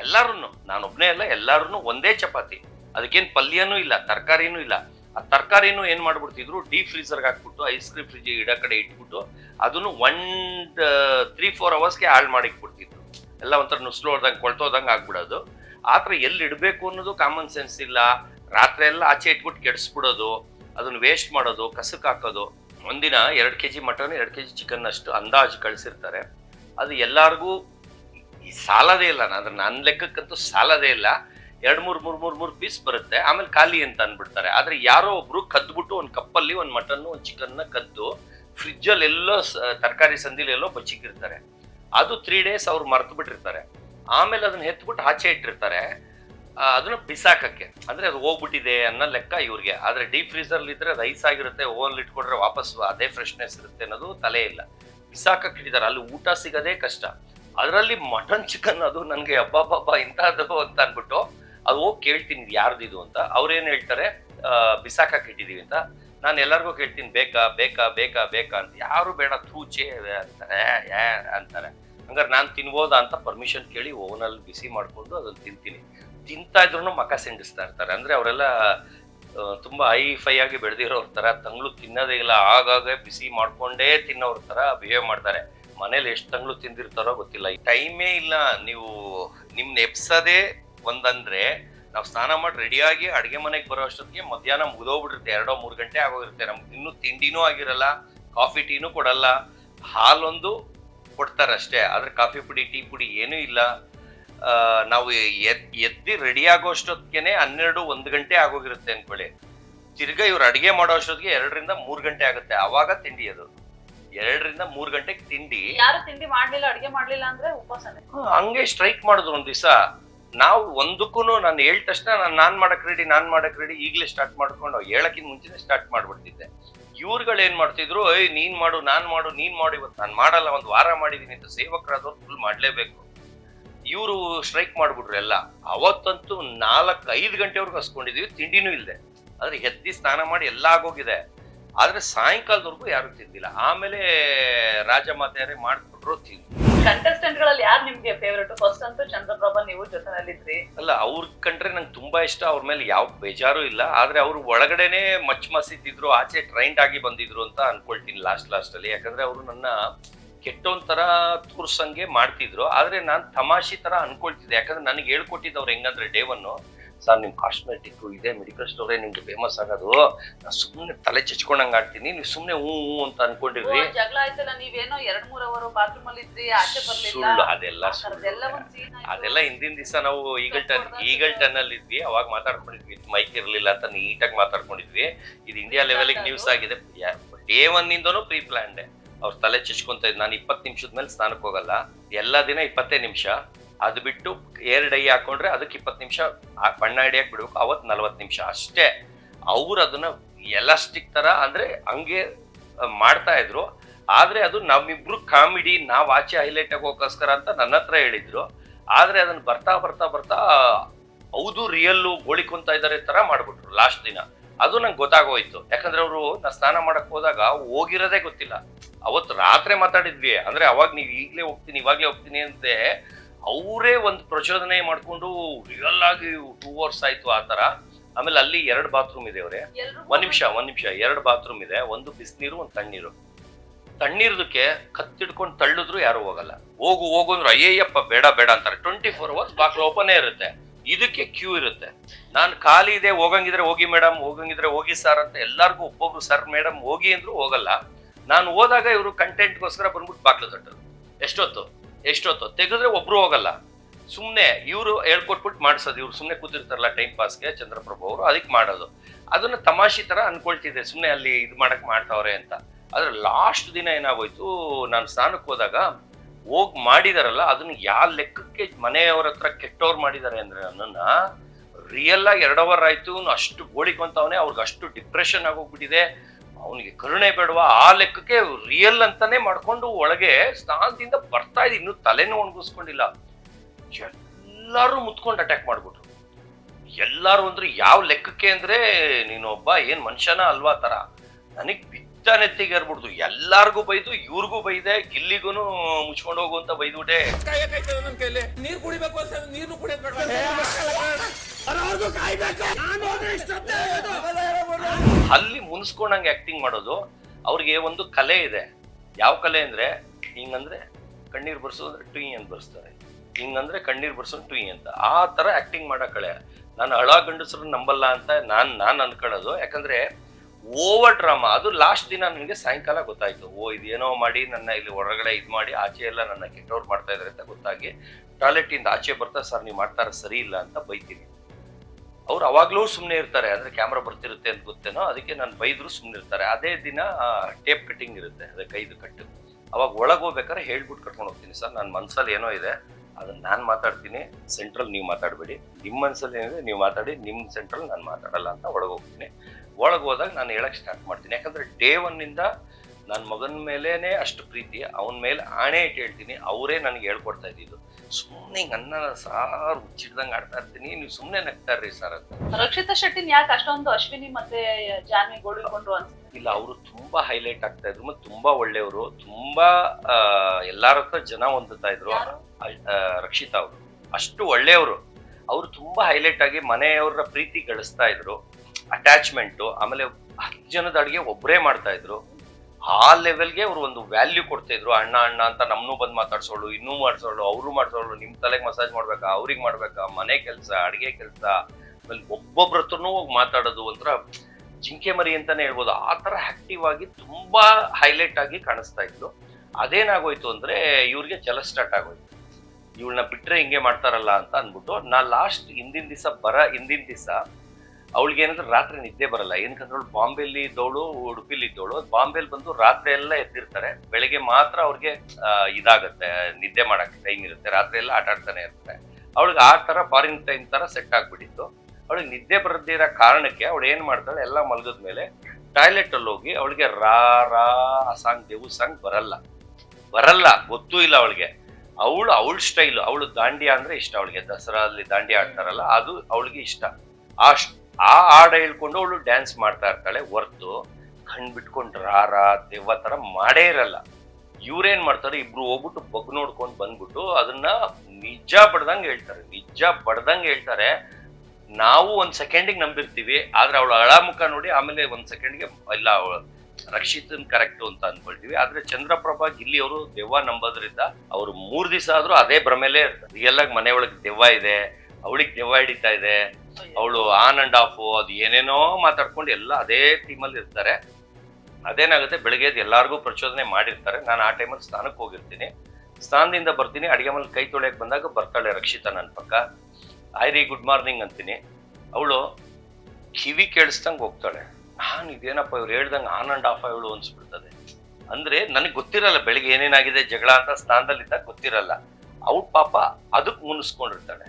ಎಲ್ಲರೂ ನಾನೊಬ್ಬನೇ ಅಲ್ಲ ಎಲ್ಲಾರು ಒಂದೇ ಚಪಾತಿ. ಅದಕ್ಕೇನು ಪಲ್ಯನೂ ಇಲ್ಲ, ತರಕಾರಿನೂ ಇಲ್ಲ. ಆ ತರಕಾರಿನೂ ಏನು ಮಾಡ್ಬಿಡ್ತಿದ್ರು ಡೀಪ್ ಫ್ರೀಸರ್ಗೆ ಹಾಕ್ಬಿಟ್ಟು ಐಸ್ ಕ್ರೀಮ್ ಫ್ರಿಜ್ ಇಡ ಕಡೆ ಇಟ್ಬಿಟ್ಟು ಅದನ್ನು ಒನ್ ತ್ರೀ ಫೋರ್ ಅವರ್ಸ್ಗೆ ಹಾಳು ಮಾಡಿಕ್ಬಿಡ್ತಿದ್ರು ಎಲ್ಲ ಒಂಥರ ನುಸ್ಲು ಹೊಡ್ದಂಗೆ ಕೊಳ್ತೋದಂಗೆ ಆಗ್ಬಿಡೋದು. ಆತರ ಎಲ್ಲಿ ಇಡಬೇಕು ಅನ್ನೋದು ಕಾಮನ್ ಸೆನ್ಸ್ ಇಲ್ಲ. ರಾತ್ರಿ ಎಲ್ಲ ಆಚೆ ಇಟ್ಬಿಟ್ಟು ಕೆಡಿಸ್ಬಿಡೋದು, ಅದನ್ನ ವೇಸ್ಟ್ ಮಾಡೋದು ಕಸಕ್ಕೆ ಹಾಕೋದು. ಒಂದಿನ ಎರಡು ಕೆ ಜಿ ಮಟನ್, ಎರಡು ಕೆ ಜಿ ಚಿಕನ್ ಅಷ್ಟು ಅಂದಾಜು ಕಳಿಸಿರ್ತಾರೆ. ಅದು ಎಲ್ಲಾರ್ಗೂ ಸಾಲದೇ ಇಲ್ಲ, ಅಂದ್ರೆ ನನ್ನ ಲೆಕ್ಕಕ್ಕಂತೂ ಸಾಲದೇ ಇಲ್ಲ. ಎರಡು ಮೂರು ಮೂರು ಮೂರು ಮೂರು ಪೀಸ್ ಬರುತ್ತೆ, ಆಮೇಲೆ ಖಾಲಿ ಅಂತ ಅಂದ್ಬಿಡ್ತಾರೆ. ಆದ್ರೆ ಯಾರೋ ಒಬ್ರು ಕದ್ದುಬಿಟ್ಟು ಒಂದು ಕಪ್ಪಲ್ಲಿ ಒಂದು ಮಟನ್, ಒಂದು ಚಿಕನ್ನ ಕದ್ದು ಫ್ರಿಜ್ ಅಲ್ಲಿ ಎಲ್ಲೋ ತರಕಾರಿ ಸಂದಿಲಿ ಎಲ್ಲೋ ಬಚ್ಚಿಕ್ಕಿರ್ತಾರೆ. ಅದು ತ್ರೀ ಡೇಸ್ ಅವ್ರು ಮರ್ತು ಬಿಟ್ಟಿರ್ತಾರೆ ಆಮೇಲೆ ಅದನ್ನ ಎತ್ಬಿಟ್ಟು ಆಚೆ ಇಟ್ಟಿರ್ತಾರೆ. ಅದನ್ನ ಬಿಸಾಕಕ್ಕೆ. ಅಂದ್ರೆ ಅದು ಹೋಗ್ಬಿಟ್ಟಿದೆ ಅನ್ನೋ ಲೆಕ್ಕ ಇವ್ರಿಗೆ. ಆದ್ರೆ ಡೀಪ್ ಫ್ರೀಸರ್ ಇದ್ರೆ ಅದು ಐಸ್ ಆಗಿರುತ್ತೆ ಓವನ್ ಇಟ್ಕೊಂಡ್ರೆ ವಾಪಸ್ ಅದೇ ಫ್ರೆಶ್ನೆಸ್ ಇರುತ್ತೆ ಅನ್ನೋದು ತಲೆ ಇಲ್ಲ. ಬಿಸಾಕಕ್ಕೆ ಇಟ್ಟಿದ್ದಾರೆ. ಅಲ್ಲಿ ಊಟ ಸಿಗೋದೇ ಕಷ್ಟ. ಅದರಲ್ಲಿ ಮಟನ್ ಚಿಕನ್ ಅದು ನನಗೆ ಅಬ್ಬಬ್ಬಬ್ಬ ಇಂಥದ್ದು ಅಂತ ಅನ್ಬಿಟ್ಟು ಅದು ಹೋಗಿ ಕೇಳ್ತೀನಿ ಯಾರ್ದಿದು ಅಂತ. ಅವ್ರೇನು ಹೇಳ್ತಾರೆ ಬಿಸಾಕಕ್ಕೆ ಇಟ್ಟಿದ್ದೀವಿ ಅಂತ. ನಾನು ಎಲ್ಲರಿಗೂ ಕೇಳ್ತೀನಿ, ಬೇಕಾ ಬೇಕಾ ಬೇಕಾ ಬೇಕಾ ಅಂತ. ಯಾರು ಬೇಡ, ತೂಚೆ ಅಂತಾರೆ. ಅಂತಾರೆ. ಹಂಗಾರೆ ನಾನು ತಿನ್ಬೋದಾ ಅಂತ ಪರ್ಮಿಷನ್ ಕೇಳಿ ಓವನಲ್ಲಿ ಬಿಸಿ ಮಾಡಿಕೊಂಡು ಅದನ್ನು ತಿಂತೀನಿ. ತಿಂತಾ ಇದ್ರು ಮಕ ಸಿಂಡಿಸ್ತಾ ಇರ್ತಾರೆ. ಅಂದ್ರೆ ಅವರೆಲ್ಲ ತುಂಬಾ ಹೈ ಫೈ ಆಗಿ ಬೆಳೆದಿರೋರ ತರ ತಂಗ್ಳು ತಿನ್ನೋದೇ ಇಲ್ಲ ಆಗಾಗ ಬಿಸಿ ಮಾಡ್ಕೊಂಡೇ ತಿನ್ನೋರ್ ತರ ಬಿಹೇವ್ ಮಾಡ್ತಾರೆ. ಮನೇಲಿ ಎಷ್ಟು ತಂಗ್ಳು ತಿಂದಿರ್ತಾರೋ ಗೊತ್ತಿಲ್ಲ. ಟೈಮೇ ಇಲ್ಲ, ನೀವು ನಿಮ್ನ ಎಪ್ಸದೇ ಒಂದಂದ್ರೆ ನಾವು ಸ್ನಾನ ಮಾಡಿ ರೆಡಿಯಾಗಿ ಅಡಿಗೆ ಮನೆಗೆ ಬರೋ ಅಷ್ಟೊತ್ತಿಗೆ ಮಧ್ಯಾಹ್ನ ಮುಗಿದೋಗ್ಬಿಟ್ಟಿರುತ್ತೆ. ಎರಡೋ ಮೂರು ಗಂಟೆ ಆಗೋಗಿರುತ್ತೆ. ನಮ್ಗೆ ಇನ್ನೂ ತಿಂಡಿನೂ ಆಗಿರಲ್ಲ, ಕಾಫಿ, ಟೀನೂ ಕೊಡಲ್ಲ. ಹಾಲೊಂದು ಕೊಡ್ತಾರಷ್ಟೇ. ಆದ್ರೆ ಕಾಫಿ ಪುಡಿ, ಟೀ ಪುಡಿ ಏನೂ ಇಲ್ಲ. ನಾವು ಎದ್ ಎದ್ದಿ ರೆಡಿ ಆಗೋ ಅಷ್ಟೊತ್ತಿಗೆನೆ ಹನ್ನೆರಡು ಒಂದು ಗಂಟೆ ಆಗೋಗಿರುತ್ತೆ ಅನ್ಕೊಳ್ಳಿ ತಿರ್ಗಾ ಇವ್ರು ಅಡಿಗೆ ಮಾಡೋ ಅಷ್ಟೊತ್ತಿಗೆ ಎರಡರಿಂದ ಮೂರ್ ಗಂಟೆ ಆಗುತ್ತೆ. ಅವಾಗ ತಿಂಡಿ ಅದು. ಎರಡರಿಂದ ಮೂರ್ ಗಂಟೆಗೆ ತಿಂಡಿ. ಯಾರು ತಿಂಡಿ ಮಾಡ್ಲಿಲ್ಲ ಅಡಿಗೆ ಮಾಡ್ಲಿಲ್ಲ ಅಂದ್ರೆ ಉಪವಾಸನೆ ಹಂಗೆ ಸ್ಟ್ರೈಕ್ ಮಾಡಿದ್ರು ಒಂದ್ ದಿವಸ. ನಾವು ಒಂದಕ್ಕೂ ನಾನು ಹೇಳಿದ ತಕ್ಷಣ ನಾನು ನಾನ್ ಮಾಡಕ್ ರೆಡಿ ನಾನ್ ಮಾಡಕ್ ರೆಡಿ ಈಗಲೇ ಸ್ಟಾರ್ಟ್ ಮಾಡ್ಕೊಂಡು ಹೇಳಕ್ಕಿಂತ ಮುಂಚೆನೆ ಸ್ಟಾರ್ಟ್ ಮಾಡ್ಬಿಡ್ತಿದ್ದೆ. ಇವ್ರುಗಳು ಏನ್ ಮಾಡ್ತಿದ್ರು ಏಯ್ ನೀನ್ ಮಾಡು ನಾನ್ ಮಾಡು ನೀನ್ ಮಾಡು ಇವತ್ತು ನಾನು ಮಾಡಲ್ಲ ಒಂದ್ ವಾರ ಮಾಡಿದೀನಿ ಅಂತ ಸೇವಕರಾದವ್ರು ಫುಲ್ ಮಾಡ್ಲೇಬೇಕು. ಇವರು ಸ್ಟ್ರೈಕ್ ಮಾಡ್ಬಿಟ್ರು ಎಲ್ಲ. ಅವತ್ತಂತೂ ನಾಲ್ಕು ಐದು ಗಂಟೆವರೆಗೂ ಹಸ್ಕೊಂಡಿದೀವಿ ತಿಂಡಿನೂ ಇಲ್ಲದೆ ಆದ್ರೆ ಎದ್ದಿ ಸ್ನಾನ ಮಾಡಿ ಎಲ್ಲ ಆಗೋಗಿದೆ. ಆದ್ರೆ ಸಾಯಂಕಾಲದವರೆಗೂ ಯಾರು ತಿಂದಿಲ್ಲ. ಆಮೇಲೆ ರಾಜಮಾತೆಯರೇ ಮಾಡ್ಬಿಟ್ರು ತಿಂದು. ಕಂಟೆಸ್ಟೆಂಟ್ಗಳಲ್ಲಿ ಯಾರು ನಿಮಗೆ ಫೇವ್ರೇಟ್ ಫಸ್ಟ್ ಅಂತೂ ಚಂದ್ರಪ್ರಭಾ ನೀವು ಜೊತೆನಲ್ಲಿದ್ರಿ. ಅಲ್ಲ ಅವ್ರ ಕಂಡ್ರೆ ನಂಗೆ ತುಂಬಾ ಇಷ್ಟ. ಅವ್ರ ಮೇಲೆ ಯಾವ ಬೇಜಾರು ಇಲ್ಲ. ಆದ್ರೆ ಅವ್ರು ಒಳಗಡೆನೆ ಮಚ್ ಮಸಿದ್ದಿದ್ರು ಆಚೆ ಟ್ರೈಂಡ್ ಆಗಿ ಬಂದಿದ್ರು ಅಂತ ಅನ್ಕೊಳ್ತೀನಿ ಲಾಸ್ಟ್ ಲಾಸ್ಟ್ ಅಲ್ಲಿ. ಯಾಕಂದ್ರೆ ಅವರು ನನ್ನ ಕೆಟ್ಟೋನ್ ತರ ತೋರ್ಸಂಗೆ ಮಾಡ್ತಿದ್ರು. ಆದ್ರೆ ನಾನ್ ತಮಾಷೆ ತರ ಅನ್ಕೊಳ್ತಿದ್ದೆ. ಯಾಕಂದ್ರೆ ನನಗೆ ಹೇಳ್ಕೊಟ್ಟಿದ್ದವ್ರು ಹೆಂಗಂದ್ರೆ ಡೇವನ್ನು ಸರ್ ನಿಮ್ ಕಾಸ್ಮೆಟಿಕ್ ಇದೆ ಮೆಡಿಕಲ್ ಸ್ಟೋರೇ ನಿಮ್ಗೆ ಫೇಮಸ್ ಆಗೋದು. ನಾನು ಸುಮ್ಮನೆ ತಲೆ ಚಚ್ಕೊಂಡಂಗ್ ಆಡ್ತೀನಿ. ನೀವು ಸುಮ್ಮನೆ ಹ್ಞೂ ಹ್ಞೂ ಅಂತ ಅನ್ಕೊಂಡಿದ್ರಿ. ಸುಳ್ಳು ಅದೆಲ್ಲ ಅದೆಲ್ಲ ಹಿಂದಿನ ದಿವಸ ನಾವು ಈಗಲ್ ಟನ್ ಈಗಲ್ ಟನ್ ಅಲ್ಲಿ ಇದ್ವಿ. ಅವಾಗ ಮಾತಾಡ್ಕೊಂಡಿದ್ವಿ. ಮೈಕ್ ಇರಲಿಲ್ಲ ಅಂತ ನೀಟಾಗಿ ಮಾತಾಡ್ಕೊಂಡಿದ್ವಿ. ಇದು ಇಂಡಿಯಾ ಲೆವೆಲ್ ನ್ಯೂಸ್ ಆಗಿದೆ. ಡೇ ಒನ್ ಇಂದನು ಪ್ರೀ ಪ್ಲಾನ್ಡ್ ಅವ್ರ ತಲೆ ಚುಚ್ಕೊಂತ ಇದ್ ನಾನು ಇಪ್ಪತ್ತು ನಿಮಿಷದ ಮೇಲೆ ಸ್ನಾನಕ್ಕೆ ಹೋಗಲ್ಲ. ಎಲ್ಲ ದಿನ ಇಪ್ಪತ್ತೇ ನಿಮಿಷ. ಅದು ಬಿಟ್ಟು ಏರ್ ಡೈ ಹಾಕೊಂಡ್ರೆ ಅದಕ್ಕೆ ಇಪ್ಪತ್ತು ನಿಮಿಷ ಬಣ್ಣ ಹಿಡಿಯಕ್ ಬಿಡ್ಬೇಕು. ಅವತ್ತು ನಲ್ವತ್ತು ನಿಮಿಷ ಅಷ್ಟೇ. ಅವ್ರು ಅದನ್ನ ಎಲಾಸ್ಟಿಕ್ ತರ ಅಂದ್ರೆ ಹಂಗೆ ಮಾಡ್ತಾ ಇದ್ರು. ಆದ್ರೆ ಅದು ನಮ್ಮಿಬ್ರು ಕಾಮಿಡಿ, ನಾವ್ ಆಚೆ ಹೈಲೈಟ್ ಆಗೋಕ್ಕೋಸ್ಕರ ಅಂತ ನನ್ನ ಹತ್ರ ಹೇಳಿದ್ರು. ಆದ್ರೆ ಅದನ್ನ ಬರ್ತಾ ಬರ್ತಾ ಬರ್ತಾ, ಹೌದು, ರಿಯಲ್ಲು ಗೋಳಿಕೊಂತ ಇದ್ದಾರೆ ತರ ಮಾಡ್ಬಿಟ್ರು ಲಾಸ್ಟ್ ದಿನ. ಅದು ನಂಗೆ ಗೊತ್ತಾಗೋಯ್ತು. ಯಾಕಂದ್ರೆ ಅವರು ನಾ ಸ್ನಾನ ಮಾಡಕ್ ಹೋದಾಗ ಹೋಗಿರೋದೇ ಗೊತ್ತಿಲ್ಲ. ಅವತ್ತು ರಾತ್ರಿ ಮಾತಾಡಿದ್ವಿ. ಅಂದ್ರೆ ಅವಾಗ ನೀವು ಈಗಲೇ ಹೋಗ್ತೀನಿ ಇವಾಗ್ಲೇ ಹೋಗ್ತೀನಿ ಅಂತೆ ಅವರೇ ಒಂದು ಪ್ರಚೋದನೆ ಮಾಡ್ಕೊಂಡು ರಿಯಲ್ ಆಗಿ ಟೂ ಅವರ್ಸ್ ಆಯ್ತು ಆ ತರ ಆಮೇಲೆ ಅಲ್ಲಿ ಎರಡು ಬಾತ್ರೂಮ್ ಇದೆ ಅವ್ರೆ. ಒಂದ್ ನಿಮಿಷ ಒಂದ್ ನಿಮಿಷ. ಎರಡು ಬಾತ್ರೂಮ್ ಇದೆ. ಒಂದು ಬಿಸಿನೀರು ಒಂದು ತಣ್ಣೀರು. ತಣ್ಣೀರ್ದಕ್ಕೆ ಕತ್ತಿಡ್ಕೊಂಡು ತಳ್ಳಿದ್ರು ಯಾರು ಹೋಗಲ್ಲ. ಹೋಗು ಹೋಗು ಅಂದ್ರೆ ಅಯ್ಯಯ್ಯಪ್ಪ ಬೇಡ ಬೇಡ ಅಂತಾರೆ. ಟ್ವೆಂಟಿ ಫೋರ್ ಅವರ್ಸ್ ಬಾಕ್ಲು ಓಪನ್ ಇರುತ್ತೆ. ಇದಕ್ಕೆ ಕ್ಯೂ ಇರುತ್ತೆ. ನಾನು ಖಾಲಿ ಇದೆ, ಹೋಗಂಗಿದ್ರೆ ಹೋಗಿ ಮೇಡಮ್ ಹೋಗಂಗಿದ್ರೆ ಹೋಗಿ ಸರ್ ಅಂತ ಎಲ್ಲಾರ್ಗು ಒಬ್ಬೊಬ್ರು ಸರ್ ಮೇಡಮ್ ಹೋಗಿ ಅಂದ್ರು ಹೋಗಲ್ಲ. ನಾನು ಹೋದಾಗ ಇವರು ಕಂಟೆಂಟ್ಗೋಸ್ಕರ ಬಂದ್ಬಿಟ್ಟು ಬಾಗ್ಲು ತಟ್ಟರು. ಎಷ್ಟೊತ್ತು? ಎಷ್ಟೊತ್ತು? ತೆಗೆದ್ರೆ ಒಬ್ರು ಹೋಗಲ್ಲ. ಸುಮ್ಮನೆ ಇವರು ಹೇಳ್ಕೊಟ್ಬಿಟ್ಟು ಮಾಡಿಸೋದು. ಇವ್ರು ಸುಮ್ಮನೆ ಕೂತಿರ್ತಾರಲ್ಲ ಟೈಮ್ ಪಾಸ್ಗೆ ಚಂದ್ರಪ್ರಭು ಅವರು ಅದಕ್ಕೆ ಮಾಡೋದು. ಅದನ್ನ ತಮಾಷೆ ತರ ಅನ್ಕೊಳ್ತಿದ್ದೆ. ಸುಮ್ಮನೆ ಅಲ್ಲಿ ಇದು ಮಾಡಕ್ ಮಾಡ್ತಾವ್ರೆ ಅಂತ. ಆದ್ರೆ ಲಾಸ್ಟ್ ದಿನ ಏನಾಗೋಯ್ತು? ನಾನು ಸ್ನಾನಕ್ಕೆ ಹೋದಾಗ ಹೋಗ್ ಮಾಡಿದಾರಲ್ಲ, ಅದನ್ನ ಯಾವ ಲೆಕ್ಕಕ್ಕೆ ಮನೆಯವ್ರ ಹತ್ರ ಕೆಟ್ಟವ್ರು ಮಾಡಿದ್ದಾರೆ ಅಂದ್ರೆ ನನ್ನನ್ನ ರಿಯಲ್ ಆಗಿ ಎರಡು ಅವರ್ ಆಯ್ತು ಅಷ್ಟು ಗೋಳಿಕೊಂತವನೇ ಅವ್ರಿಗೆ ಅಷ್ಟು ಡಿಪ್ರೆಷನ್ ಆಗೋಗ್ಬಿಟ್ಟಿದೆ. ಅವನಿಗೆ ಕರುಣೆ ಬೇಡವಾ, ಆ ಲೆಕ್ಕಕ್ಕೆ ರಿಯಲ್ ಅಂತಾನೆ ಮಾಡ್ಕೊಂಡು ಒಳಗೆ ಸ್ನಾನದಿಂದ ಬರ್ತಾ ಇದೆ ಇನ್ನು ತಲೆನೂ ಒಣಗಿಸ್ಕೊಂಡಿಲ್ಲ. ಎಲ್ಲರೂ ಮುತ್ಕೊಂಡು ಅಟ್ಯಾಕ್ ಮಾಡ್ಬಿಟ್ರು. ಎಲ್ಲಾರು ಅಂದ್ರೆ ಯಾವ ಲೆಕ್ಕಕ್ಕೆ ಅಂದ್ರೆ ನೀನೊಬ್ಬ ಏನ್ ಮನುಷ್ಯನ ಅಲ್ವಾ ತರ. ನನಗ್ ಬಿತ್ತ ನೆತ್ತಿಗೆ ಏರ್ಬಿಡ್ತು ಎಲ್ಲಾರ್ಗೂ ಬೈದು ಇವ್ರಿಗೂ ಬೈದೆ ಗಿಲ್ಲಿಗೂ ಮುಚ್ಕೊಂಡು ಹೋಗು ಅಂತ ಬೈದ್ಬಿಟ್ಟೆ. ನೀರ್ ಕುಡಿಬೇಕು ಅಂತ ನೀರು ಕುಡಿಯಕ್ ಅವ್ರಿಗೂ ಕಾಯ್ಬೇಕು. ನಾನು ಹೋದ್ರೆ ಇಷ್ಟೊತ್ತೇ ಆಗೋದು. ಅಲ್ಲಿ ಮುನ್ಸ್ಕೊಂಡಂಗೆ ಆಕ್ಟಿಂಗ್ ಮಾಡೋದು ಅವ್ರಿಗೆ ಒಂದು ಕಲೆ ಇದೆ. ಯಾವ ಕಲೆ ಅಂದ್ರೆ ಹಿಂಗಂದ್ರೆ ಕಣ್ಣೀರ್ ಬರ್ಸೋದ್ರೆ ಟು ಟುಯಿ ಅಂತ ಬರ್ಸ್ತಾರೆ. ಹಿಂಗಂದ್ರೆ ಕಣ್ಣೀರ್ ಬರ್ಸೋದು ಟುಯಿ ಅಂತ. ಆ ತರ ಆಕ್ಟಿಂಗ್ ಮಾಡೋ ಕಳೆ. ನಾನು ಅಳ ಗಂಡಸರು ನಂಬಲ್ಲ ಅಂತ ನಾನ್ ನಾನು ಅನ್ಕೊಳ್ಳೋದು. ಯಾಕಂದ್ರೆ ಓವರ್ ಡ್ರಾಮಾ ಅದು ಲಾಸ್ಟ್ ದಿನ ನನಗೆ ಸಾಯಂಕಾಲ ಗೊತ್ತಾಯ್ತು. ಓ, ಇದೇನೋ ಮಾಡಿ, ನನ್ನ ಇಲ್ಲಿ ಹೊರಗಡೆ ಇದು ಮಾಡಿ, ಆಚೆ ಎಲ್ಲ ನನ್ನ ಕೆಟ್ಟವ್ರು ಮಾಡ್ತಾ ಇದಾರೆ ಅಂತ ಗೊತ್ತಾಗಿ ಟಾಯ್ಲೆಟ್ ಇಂದ ಆಚೆ ಬರ್ತಾ, ಸರ್, ನೀವು ಮಾಡ್ತಾರ ಸರಿ ಇಲ್ಲ ಅಂತ ಬೈತೀನಿ. ಅವ್ರು ಅವಾಗ್ಲೂ ಸುಮ್ಮನೆ ಇರ್ತಾರೆ. ಅಂದ್ರೆ ಕ್ಯಾಮ್ರಾ ಬರ್ತಿರುತ್ತೆ ಅಂತ ಗೊತ್ತೇನೋ, ಅದಕ್ಕೆ ನಾನು ಬೈದ್ರು ಸುಮ್ಮನೆ ಇರ್ತಾರೆ. ಅದೇ ದಿನ ಟೇಪ್ ಕಟ್ಟಿಂಗ್ ಇರುತ್ತೆ, ಅದೇ ಕೈದು ಕಟ್ಟು ಅವಾಗ ಒಳಗೆ ಹೋಗ್ಬೇಕಾದ್ರೆ ಹೇಳ್ಬಿಟ್ಟು ಕಟ್ಕೊಂಡು ಹೋಗ್ತೀನಿ. ಸರ್ ನನ್ನ ಮನ್ಸಲ್ಲಿ ಏನೋ ಇದೆ. ಅದನ್ನ ನಾನು ಮಾತಾಡ್ತೀನಿ ಸೆಂಟ್ರಲ್ ನೀವು ಮಾತಾಡಬೇಡಿ. ನಿಮ್ಮ ಮನಸ್ಸಲ್ಲಿ ಏನಿದೆ ನೀವು ಮಾತಾಡಿ ನಿಮ್ಮ ಸೆಂಟ್ರಲ್ ನಾನು ಮಾತಾಡಲ್ಲ ಅಂತ ಒಳಗೆ ಹೋಗ್ತೀನಿ ಒಳಗೆ ಹೋದಾಗ ನಾನು ಹೇಳಕ್ ಸ್ಟಾರ್ಟ್ ಮಾಡ್ತೀನಿ. ಯಾಕಂದ್ರೆ ಡೇ ಒನ್ನಿಂದ ನನ್ನ ಮಗನ ಮೇಲೇನೆ ಅಷ್ಟು ಪ್ರೀತಿ, ಅವನ ಮೇಲೆ ಆಣೆ ಇಟ್ಟು ಹೇಳ್ತೀನಿ, ಅವರೇ ನನಗೆ ಹೇಳ್ಕೊಡ್ತಾ ಇದ್ದಿದ್ದು. ಸುಮ್ಮನೆ ಅನ್ನ ಸಾರು ಹುಚ್ಚಿಡ್ದಂಗೆ ಆಡ್ತಾ ಇರ್ತೀನಿ. ನೀವು ಸುಮ್ಮನೆ ನಗ್ತಾರ್ರಿ ಸರ್ ಅಂತ. ರಕ್ಷಿತಾ ಶೆಟ್ಟಿನ್ ಯಾಕೆ ಅಷ್ಟೊಂದು ಅಶ್ವಿನಿ ಮತ್ತೆ ಜಾನ್ವಿ ಗೋಳಿಕೊಂಡ್ರು ಅಂತ ಇಲ್ಲ ಅವರು ತುಂಬಾ ಹೈಲೈಟ್ ಆಗ್ತಾ ಇದ್ರು ಮತ್ತೆ ತುಂಬಾ ಒಳ್ಳೆಯವರು. ತುಂಬಾ ಎಲ್ಲರ ಹತ್ರ ಜನ ಹೊಂದುತ್ತಾ ಇದ್ರು? ರಕ್ಷಿತಾ ಅವರು. ಅಷ್ಟು ಒಳ್ಳೆಯವರು. ಅವರು ತುಂಬಾ ಹೈಲೈಟ್ ಆಗಿ ಮನೆಯವರ ಪ್ರೀತಿ ಗಳಿಸ್ತಾ ಇದ್ರು. ಅಟ್ಯಾಚ್ಮೆಂಟ್ ಆಮೇಲೆ ಹತ್ತು ಜನದ ಅಡಿಗೆ ಒಬ್ಬರೇ ಮಾಡ್ತಾ ಇದ್ರು. ಆ ಲೆವೆಲ್ಗೆ ಅವ್ರು ಒಂದು ವ್ಯಾಲ್ಯೂ ಕೊಡ್ತಾ ಇದ್ರು ಅಣ್ಣ ಅಣ್ಣ ಅಂತ ನಮ್ನು ಬಂದು ಮಾತಾಡ್ಸೋಳು, ಇನ್ನೂ ಮಾಡ್ಸೋಳು, ಅವರು ಮಾಡ್ಸೋಳು, ನಿಮ್ ತಲೆಗೆ ಮಸಾಜ್ ಮಾಡ್ಬೇಕಾ, ಅವ್ರಿಗೆ ಮಾಡ್ಬೇಕಾ, ಮನೆ ಕೆಲಸ, ಅಡಿಗೆ ಕೆಲಸ, ಆಮೇಲೆ ಒಬ್ಬೊಬ್ರ ಹತ್ರನೂ ಹೋಗಿ ಮಾತಾಡೋದು ಒಂಥರ ಜಿಂಕೆ ಮರಿ ಅಂತಾನೆ ಹೇಳ್ಬೋದು. ಆ ತರ ಆಕ್ಟಿವ್ ಆಗಿ ತುಂಬಾ ಹೈಲೈಟ್ ಆಗಿ ಕಾಣಿಸ್ತಾ ಇತ್ತು. ಅದೇನಾಗೋಯ್ತು ಅಂದ್ರೆ ಇವ್ರಿಗೆ ಚಲ ಸ್ಟಾರ್ಟ್ ಆಗೋಯ್ತು. ಇವಳನ್ನ ಬಿಟ್ರೆ ಹಿಂಗೆ ಮಾಡ್ತಾರಲ್ಲ ಅಂತ ಅಂದ್ಬಿಟ್ಟು ನಾ ಲಾಸ್ಟ್ ಹಿಂದಿನ ದಿವಸ ಬರ, ಹಿಂದಿನ ದಿವಸ ಅವಳಿಗೆ ಏನಂದ್ರೆ ರಾತ್ರಿ ನಿದ್ದೆ ಬರಲ್ಲ. ಏನಕ್ಕಂದ್ರೆ ಅವಳು ಬಾಂಬೆಲಿ ಇದ್ದವಳು ಉಡುಪಿಲಿ ಇದ್ದವಳು ಬಾಂಬೆಲಿ ಬಂದು ರಾತ್ರಿ ಎಲ್ಲ ಎದ್ದಿರ್ತಾರೆ. ಬೆಳಗ್ಗೆ ಮಾತ್ರ ಅವ್ರಿಗೆ ಇದಾಗುತ್ತೆ, ನಿದ್ದೆ ಮಾಡಕ್ಕೆ ಟೈಮ್ ಇರುತ್ತೆ. ರಾತ್ರಿ ಎಲ್ಲ ಆಟ ಆಡ್ತಾನೆ ಇರ್ತಾರೆ. ಅವಳಿಗೆ ಆ ತರ ಫಾರಿನ್ ಟೈಮ್ ತರ ಸೆಟ್ ಆಗ್ಬಿಟ್ಟಿತ್ತು. ಅವಳಿಗೆ ನಿದ್ದೆ ಬರದಿರೋ ಕಾರಣಕ್ಕೆ ಅವಳು ಏನ್ ಮಾಡ್ತಾಳೆ, ಎಲ್ಲ ಮಲಗದ ಮೇಲೆ ಟಾಯ್ಲೆಟ್ ಅಲ್ಲಿ ಹೋಗಿ ಅವಳಿಗೆ ರಾ ರಾ ಆ ಸಾಂಗ್, ದೇವು ಸಾಂಗ್ ಬರಲ್ಲ. ಬರಲ್ಲ, ಗೊತ್ತೂ ಇಲ್ಲ ಅವಳಿಗೆ. ಅವಳು ಅವಳ ಸ್ಟೈಲ್ ಅವಳು ದಾಂಡಿಯಾ ಅಂದ್ರೆ ಇಷ್ಟ ಅವಳಿಗೆ. ದಸರಾ ಅಲ್ಲಿ ದಾಂಡಿಯಾ ಆಡ್ತಾರಲ್ಲ, ಅದು ಅವಳಿಗೆ ಇಷ್ಟ. ಆ ಆ ಹಾಡ ಹೇಳ್ಕೊಂಡು ಅವಳು ಡ್ಯಾನ್ಸ್ ಮಾಡ್ತಾ ಇರ್ತಾಳೆ ಹೊರ್ತು ಕಣ್ ಬಿಟ್ಕೊಂಡು ರಾರ ದೆವ್ವ ಥರ ಮಾಡೇ ಇರಲ್ಲ. ಇವ್ರೇನ್ ಮಾಡ್ತಾರೆ? ಇಬ್ರು ಹೋಗ್ಬಿಟ್ಟು ಬಗ್ ನೋಡ್ಕೊಂಡು ಬಂದ್ಬಿಟ್ಟು ಅದನ್ನ ನಿಜ ಬಡ್ದಂಗ್ ಹೇಳ್ತಾರೆ. ನಿಜ ಬಡ್ದಂಗ್ ಹೇಳ್ತಾರೆ. ನಾವು ಒಂದ್ ಸೆಕೆಂಡಿಗೆ ನಂಬಿರ್ತೀವಿ, ಆದ್ರೆ ಅವಳು ಅಳ ಮುಖ ನೋಡಿ ಆಮೇಲೆ ಒಂದ್ ಸೆಕೆಂಡ್ಗೆ ಇಲ್ಲ, ಅವಳು ರಕ್ಷಿತನ್ ಕರೆಕ್ಟ್ ಅಂತ ಅನ್ಕೊಳ್ತೀವಿ. ಆದ್ರೆ ಚಂದ್ರಪ್ರಭಾ ಗಿಲ್ಲಿ ಅವರು ದೆವ್ವ ನಂಬೋದ್ರಿಂದ ಅವ್ರು ಮೂರ್ ದಿವಸ ಆದ್ರೂ ಅದೇ ಭ್ರಮೆಲೇ ಇರ್ತಾರೆ. ರಿಯಲ್ ಆಗಿ ಮನೆ ಒಳಗೆ ದೆವ್ವ ಇದೆ, ಅವಳಿಗೆ ದೆವ್ವ ಹಿಡಿತಾ ಇದೆ ಅವಳು ಆನ್ ಅಂಡ್ ಆಫ್ ಅದು ಏನೇನೋ ಮಾತಾಡ್ಕೊಂಡು ಎಲ್ಲ ಅದೇ ಟೀಮಲ್ಲಿ ಇರ್ತಾರೆ. ಅದೇನಾಗುತ್ತೆ, ಬೆಳಗ್ಗೆ ಎಲ್ಲರಿಗೂ ಪ್ರಚೋದನೆ ಮಾಡಿರ್ತಾರೆ. ನಾನು ಆ ಟೈಮಲ್ಲಿ ಸ್ನಾನಕ್ಕೆ ಹೋಗಿರ್ತೀನಿ. ಸ್ನಾನದಿಂದ ಬರ್ತೀನಿ. ಅಡಿಗೆ ಮನೇಲಿ ಕೈ ತೊಳೆಯಕ್ಕೆ ಬಂದಾಗ ಬರ್ತಾಳೆ ರಕ್ಷಿತಾ ನನ್ನ ಪಕ್ಕ. ಐರಿ ಗುಡ್ ಮಾರ್ನಿಂಗ್ ಅಂತೀನಿ. ಅವಳು ಕಿವಿ ಕೇಳಿಸ್ದಂಗೆ ಹೋಗ್ತಾಳೆ. ನಾನು ಇದೇನಪ್ಪ, ಇವ್ರು ಹೇಳ್ದಂಗೆ ಆನ್ ಅಂಡ್ ಆಫ್ ಅವಳು ಅನ್ಸ್ಬಿಡ್ತದೆ. ಅಂದ್ರೆ ನನಗೆ ಗೊತ್ತಿರಲ್ಲ, ಬೆಳಿಗ್ಗೆ ಏನೇನಾಗಿದೆ, ಜಗಳ ಅಂತ ಸ್ನಾನದಲ್ಲಿದ್ದಾಗ ಗೊತ್ತಿರಲ್ಲ. ಅವಳು ಪಾಪ ಅದಕ್ಕೆ ಮುನಿಸ್ಕೊಂಡಿರ್ತಾಳೆ.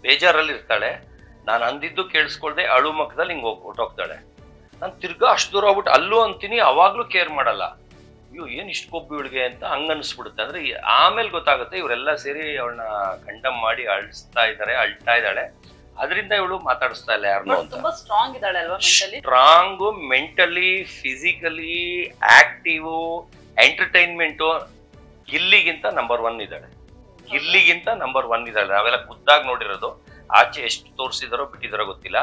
ಬೇಜಾರಲ್ಲಿ ಇರ್ತಾಳೆ. ನಾನು ಅಂದಿದ್ದು ಕೇಳಿಸ್ಕೊಳ್ದೆ ಅಳು ಮಕ್ಕದಲ್ಲಿ ಹಿಂಗೆ ಹೋಗಿ ಹೊಟ್ಟೋಗ್ತಾಳೆ ನಾನು ತಿರ್ಗಾ ಅಷ್ಟು ದೂರ ಹೋಗ್ಬಿಟ್ಟು ಅಲ್ಲೂ ಅಂತೀನಿ ಅವಾಗ್ಲೂ ಕೇರ್ ಮಾಡಲ್ಲ. ಅಯ್ಯೋ ಏನ್ ಇಷ್ಟು ಕೊಬ್ಬು ಇವಳಿಗೆ ಅಂತ ಹಂಗ ಅನ್ಸ್ಬಿಡುತ್ತೆ. ಅಂದ್ರೆ ಆಮೇಲೆ ಗೊತ್ತಾಗುತ್ತೆ ಇವರೆಲ್ಲ ಸೇರಿ ಅವಳನ್ನ ಕಂಡಮ್ ಮಾಡಿ ಅಳಿಸ್ತಾ ಇದ್ದಾರೆ ಅಳ್ತಾ ಇದ್ದಾಳೆ ಅದರಿಂದ ಇವಳು ಮಾತಾಡಿಸ್ತಾ ಇಲ್ಲ ಯಾರನ್ನೂ ಬಟ್ ಅಂತ. ತುಂಬಾ ಸ್ಟ್ರಾಂಗ್ ಇದ್ದಾಳೆ ಅಲ್ವಾ strong mentally physically active entertainment ಗಿಲ್ಲಿಗಿಂತ number one ಇದ್ದಾಳೆ. ಗಿಲ್ಲಿಗಿಂತ ನಂಬರ್ ಒನ್ ಇದ್ದಾಳೆ. ನಾವೆಲ್ಲ ಖುದ್ದಾಗಿ ನೋಡಿರೋದು. ಆಚೆ ಎಷ್ಟು ತೋರಿಸಿದಾರೋ ಬಿಟ್ಟಿದಾರೋ ಗೊತ್ತಿಲ್ಲ.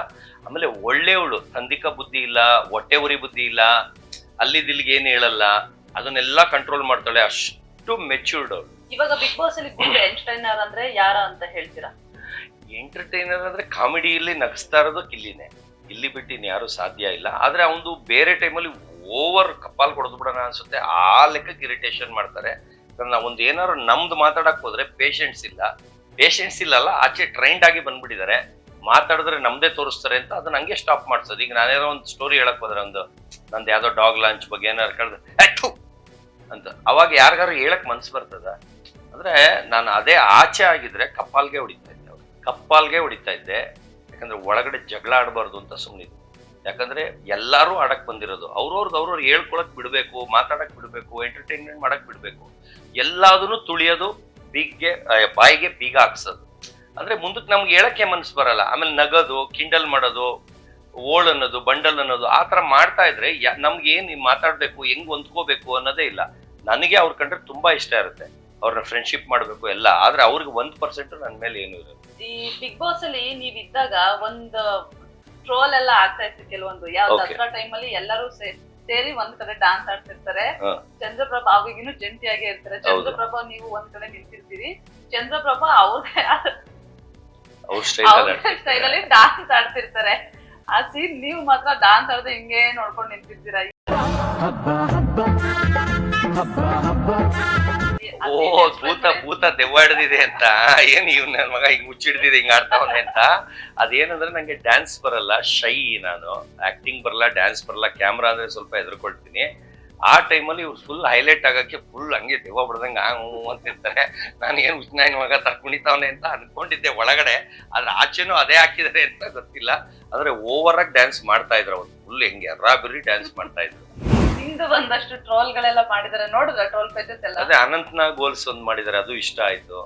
ಆಮೇಲೆ ಒಳ್ಳೆಯವಳು ತಂದಿಕ ಬುದ್ಧಿ ಇಲ್ಲ ಹೊಟ್ಟೆ ಉರಿ ಬುದ್ಧಿ ಇಲ್ಲ ಅಲ್ಲಿದಿಲ್ಲಿಗೆ ಏನು ಹೇಳಲ್ಲ ಅದನ್ನೆಲ್ಲ ಕಂಟ್ರೋಲ್ ಮಾಡ್ತಾಳೆ ಅಷ್ಟು ಮೆಚೂರ್ಡ್ ಅವಳು. ಇವಾಗ ಬಿಗ್ ಬಾಸ್ ಅಲ್ಲಿ ಎಂಟರ್ಟೈನರ್ ಅಂದ್ರೆ ಯಾರ ಅಂತ ಹೇಳ್ತೀರಾ? ಎಂಟರ್ಟೈನರ್ ಅಂದ್ರೆ ಕಾಮಿಡಿಯಲ್ಲಿ ನಗಿಸ್ತಾ ಇರೋದು ಕಿಲ್ಲಿನೇ. ಇಲ್ಲಿ ಬಿಟ್ಟು ಇನ್ನು ಯಾರು ಸಾಧ್ಯ ಇಲ್ಲ. ಆದ್ರೆ ಅವನು ಬೇರೆ ಟೈಮಲ್ಲಿ ಓವರ್ ಕಪಾಲ್ ಕೊಡೋದು ಬಿಡೋಣ ಅನ್ಸುತ್ತೆ. ಆ ಲೆಕ್ಕಕ್ಕೆ ಇರಿಟೇಷನ್ ಮಾಡ್ತಾರೆ. ಒಂದು ಏನಾದ್ರು ನಮ್ದು ಮಾತಾಡಕ್ ಹೋದ್ರೆ ಪೇಷೆಂಟ್ಸ್ ಇಲ್ಲ. ಪೇಷನ್ಸ್ ಇಲ್ಲಲ್ಲ, ಆಚೆ ಟ್ರೈಂಡ್ ಆಗಿ ಬಂದ್ಬಿಟ್ಟಿದ್ದಾರೆ. ಮಾತಾಡಿದ್ರೆ ನಮ್ದೇ ತೋರಿಸ್ತಾರೆ ಅಂತ ಅದನ್ನ ಹಂಗೆ ಸ್ಟಾಪ್ ಮಾಡ್ಸೋದು. ಈಗ ನಾನೇನೋ ಒಂದು ಸ್ಟೋರಿ ಹೇಳಕ್ ಹೋದ್ರೆ ಒಂದು, ನಂದು ಯಾವ್ದೋ ಡಾಗ್ ಲಾಂಚ್ ಬಗ್ಗೆ ಏನಾರು ಕಳೆದು ಅಂತ. ಅವಾಗ ಯಾರಿಗಾರು ಹೇಳಕ್ ಮನ್ಸು ಬರ್ತದ? ಅಂದ್ರೆ ನಾನು ಅದೇ ಆಚೆ ಆಗಿದ್ರೆ ಕಪ್ಪಾಲ್ಗೆ ಹೊಡಿತಾ ಇದ್ದೆ. ಕಪ್ಪಾಲ್ಗೆ ಹೊಡಿತಾ ಇದ್ದೆ. ಯಾಕಂದ್ರೆ ಒಳಗಡೆ ಜಗಳ ಆಡಬಾರ್ದು ಅಂತ ಸುಮ್ಮನಿದ್ದು ಯಾಕಂದ್ರೆ ಎಲ್ಲರೂ ಆಡಕ್ ಬಂದಿರೋದು. ಅವ್ರವ್ರದ್ದು ಅವ್ರವ್ರು ಹೇಳ್ಕೊಳಕ್ ಬಿಡ್ಬೇಕು, ಮಾತಾಡಕ್ ಬಿಡ್ಬೇಕು ಎಂಟರ್ಟೈನ್ಮೆಂಟ್ ಮಾಡಕ್ ಬಿಡ್ಬೇಕು. ಎಲ್ಲದನ್ನು ತುಳಿಯೋದು ಬೀಗ್ಗೆ ಬಾಯಿಗೆ ಬೀಗ ಹಾಕ್ಸೋದು. ಅಂದ್ರೆ ಮುಂದಕ್ಕೆ ನಮ್ಗೆ ಹೇಳಕ್ಕೆ ಮನ್ಸು ಬರಲ್ಲ. ಆಮೇಲೆ ನಗೋದು ಕಿಂಡಲ್ ಮಾಡೋದು ಓಳ್ ಅನ್ನೋದು ಬಂಡಲ್ ಅನ್ನೋದು ಆ ತರ ಮಾಡ್ತಾ ಇದ್ರೆ ನಮ್ಗೆ ಏನ್ ಮಾತಾಡ್ಬೇಕು ಹೆಂಗ್ ಹೊಂದ್ಕೋಬೇಕು ಅನ್ನೋದೇ ಇಲ್ಲ. ನನಗೆ ಅವ್ರ ಕಂಡ್ರೆ ತುಂಬಾ ಇಷ್ಟ ಇರುತ್ತೆ. ಅವ್ರನ್ನ ಫ್ರೆಂಡ್ಶಿಪ್ ಮಾಡ್ಬೇಕು ಎಲ್ಲ. ಆದ್ರೆ ಅವ್ರಿಗೆ ಒಂದ್ ಪರ್ಸೆಂಟ್ ನನ್ ಮೇಲೆ ಏನು ಇರುತ್ತೆ ಈ ಬಿಗ್ ಬಾಸ್ ಅಲ್ಲಿ ನೀವ್ ಇದ್ದಾಗ ಒಂದು ಟ್ರೋಲ್ ಎಲ್ಲ ಆಗ್ತಾ ಇತ್ತು ಕೆಲವೊಂದು. ಯಾವ Okay. ಟೈಮ್ ಅಲ್ಲಿ ಎಲ್ಲರೂ ಸೇ- ಸೇರಿ ಒಂದ್ ಕಡೆ ಡಾನ್ಸ್ ಆಡ್ತಿರ್ತಾರೆ. ಚಂದ್ರಪ್ರಭಾ ಅವಾಗಿನ್ನು ಜಂಟಿಯಾಗಿ ಇರ್ತಾರೆ. ಚಂದ್ರಪ್ರಭಾ ನೀವು ಒಂದ್ ಕಡೆ ನಿಂತಿರ್ತೀರಿ. ಚಂದ್ರಪ್ರಭಾ ಅವ್ರದೇ ಅವ್ರ ಸ್ಟೈಲ್ ಅಲ್ಲಿ ಡಾನ್ಸ್ ಆಡ್ತಿರ್ತಾರೆ. ಆ ಸೀನ್ ನೀವು ಮಾತ್ರ ಡಾನ್ಸ್ ಆಡದೆ ಹಿಂಗೆ ನೋಡ್ಕೊಂಡು ನಿಂತಿರ್ತೀರಾ? ಓ ಭೂತ ಭೂತ ದೆವ್ವ ಹಿಡ್ದಿದೆ ಅಂತ. ಏನ್ ಇವ್ ನನ್ ಮಗ ಹಿಂಗ್ ಮುಚ್ಚಿಡ್ದಿದೆ ಹಿಂಗ್ ಆಡ್ತಾವನೆ ಅಂತ. ಅದೇನಂದ್ರೆ ನಂಗೆ ಡ್ಯಾನ್ಸ್ ಬರಲ್ಲ ಶೈ ನಾನು. ಆಕ್ಟಿಂಗ್ ಬರಲ್ಲ ಡ್ಯಾನ್ಸ್ ಬರಲ್ಲ ಕ್ಯಾಮ್ರಾ ಅಂದ್ರೆ ಸ್ವಲ್ಪ ಹೆದರ್ಕೊಳ್ತೀನಿ. ಆ ಟೈಮಲ್ಲಿ ಇವ್ರು ಫುಲ್ ಹೈಲೈಟ್ ಆಗಕ್ಕೆ ಫುಲ್ ಹಂಗೆ ದೆವ್ವ ಬಿಡ್ದಂಗೆ ಆ ಹ್ಞೂ ಅಂತಿರ್ತಾರೆ ನಾನು ಏನು ಉಚ್ನಾಯಿನ ಮಗ ತ ಕುಣಿತಾವನೆ ಅಂತ ಅನ್ಕೊಂಡಿದ್ದೆ ಒಳಗಡೆ. ಆದ್ರೆ ಆಚೆನೂ ಅದೇ ಹಾಕಿದ್ದಾರೆ ಅಂತ ಗೊತ್ತಿಲ್ಲ. ಆದ್ರೆ ಓವರ್ ಆಗಿ ಡ್ಯಾನ್ಸ್ ಮಾಡ್ತಾ ಇದ್ರು ಅವ್ರು. ಫುಲ್ ಹೆಂಗೆ ಅರ್ರಾಬಿರಿ ಡ್ಯಾನ್ಸ್ ಮಾಡ್ತಾ ಇದ್ರು. ನಿಮ್ದು ಒಂದಷ್ಟು ಟ್ರೋಲ್ ಗಳೆಲ್ಲ ಮಾಡಿದಾರೆ, ನೋಡಿದ್ರ ಟ್ರೋಲ್ ಪೇಜಸ್ ಎಲ್ಲ? ಅದೇ ಅನಂತ್ನಾಗ್ ಗೋಲ್ಸ್ ಒಂದ್ ಮಾಡಿದಾರೆ, ಅದು ಇಷ್ಟ ಆಯ್ತು.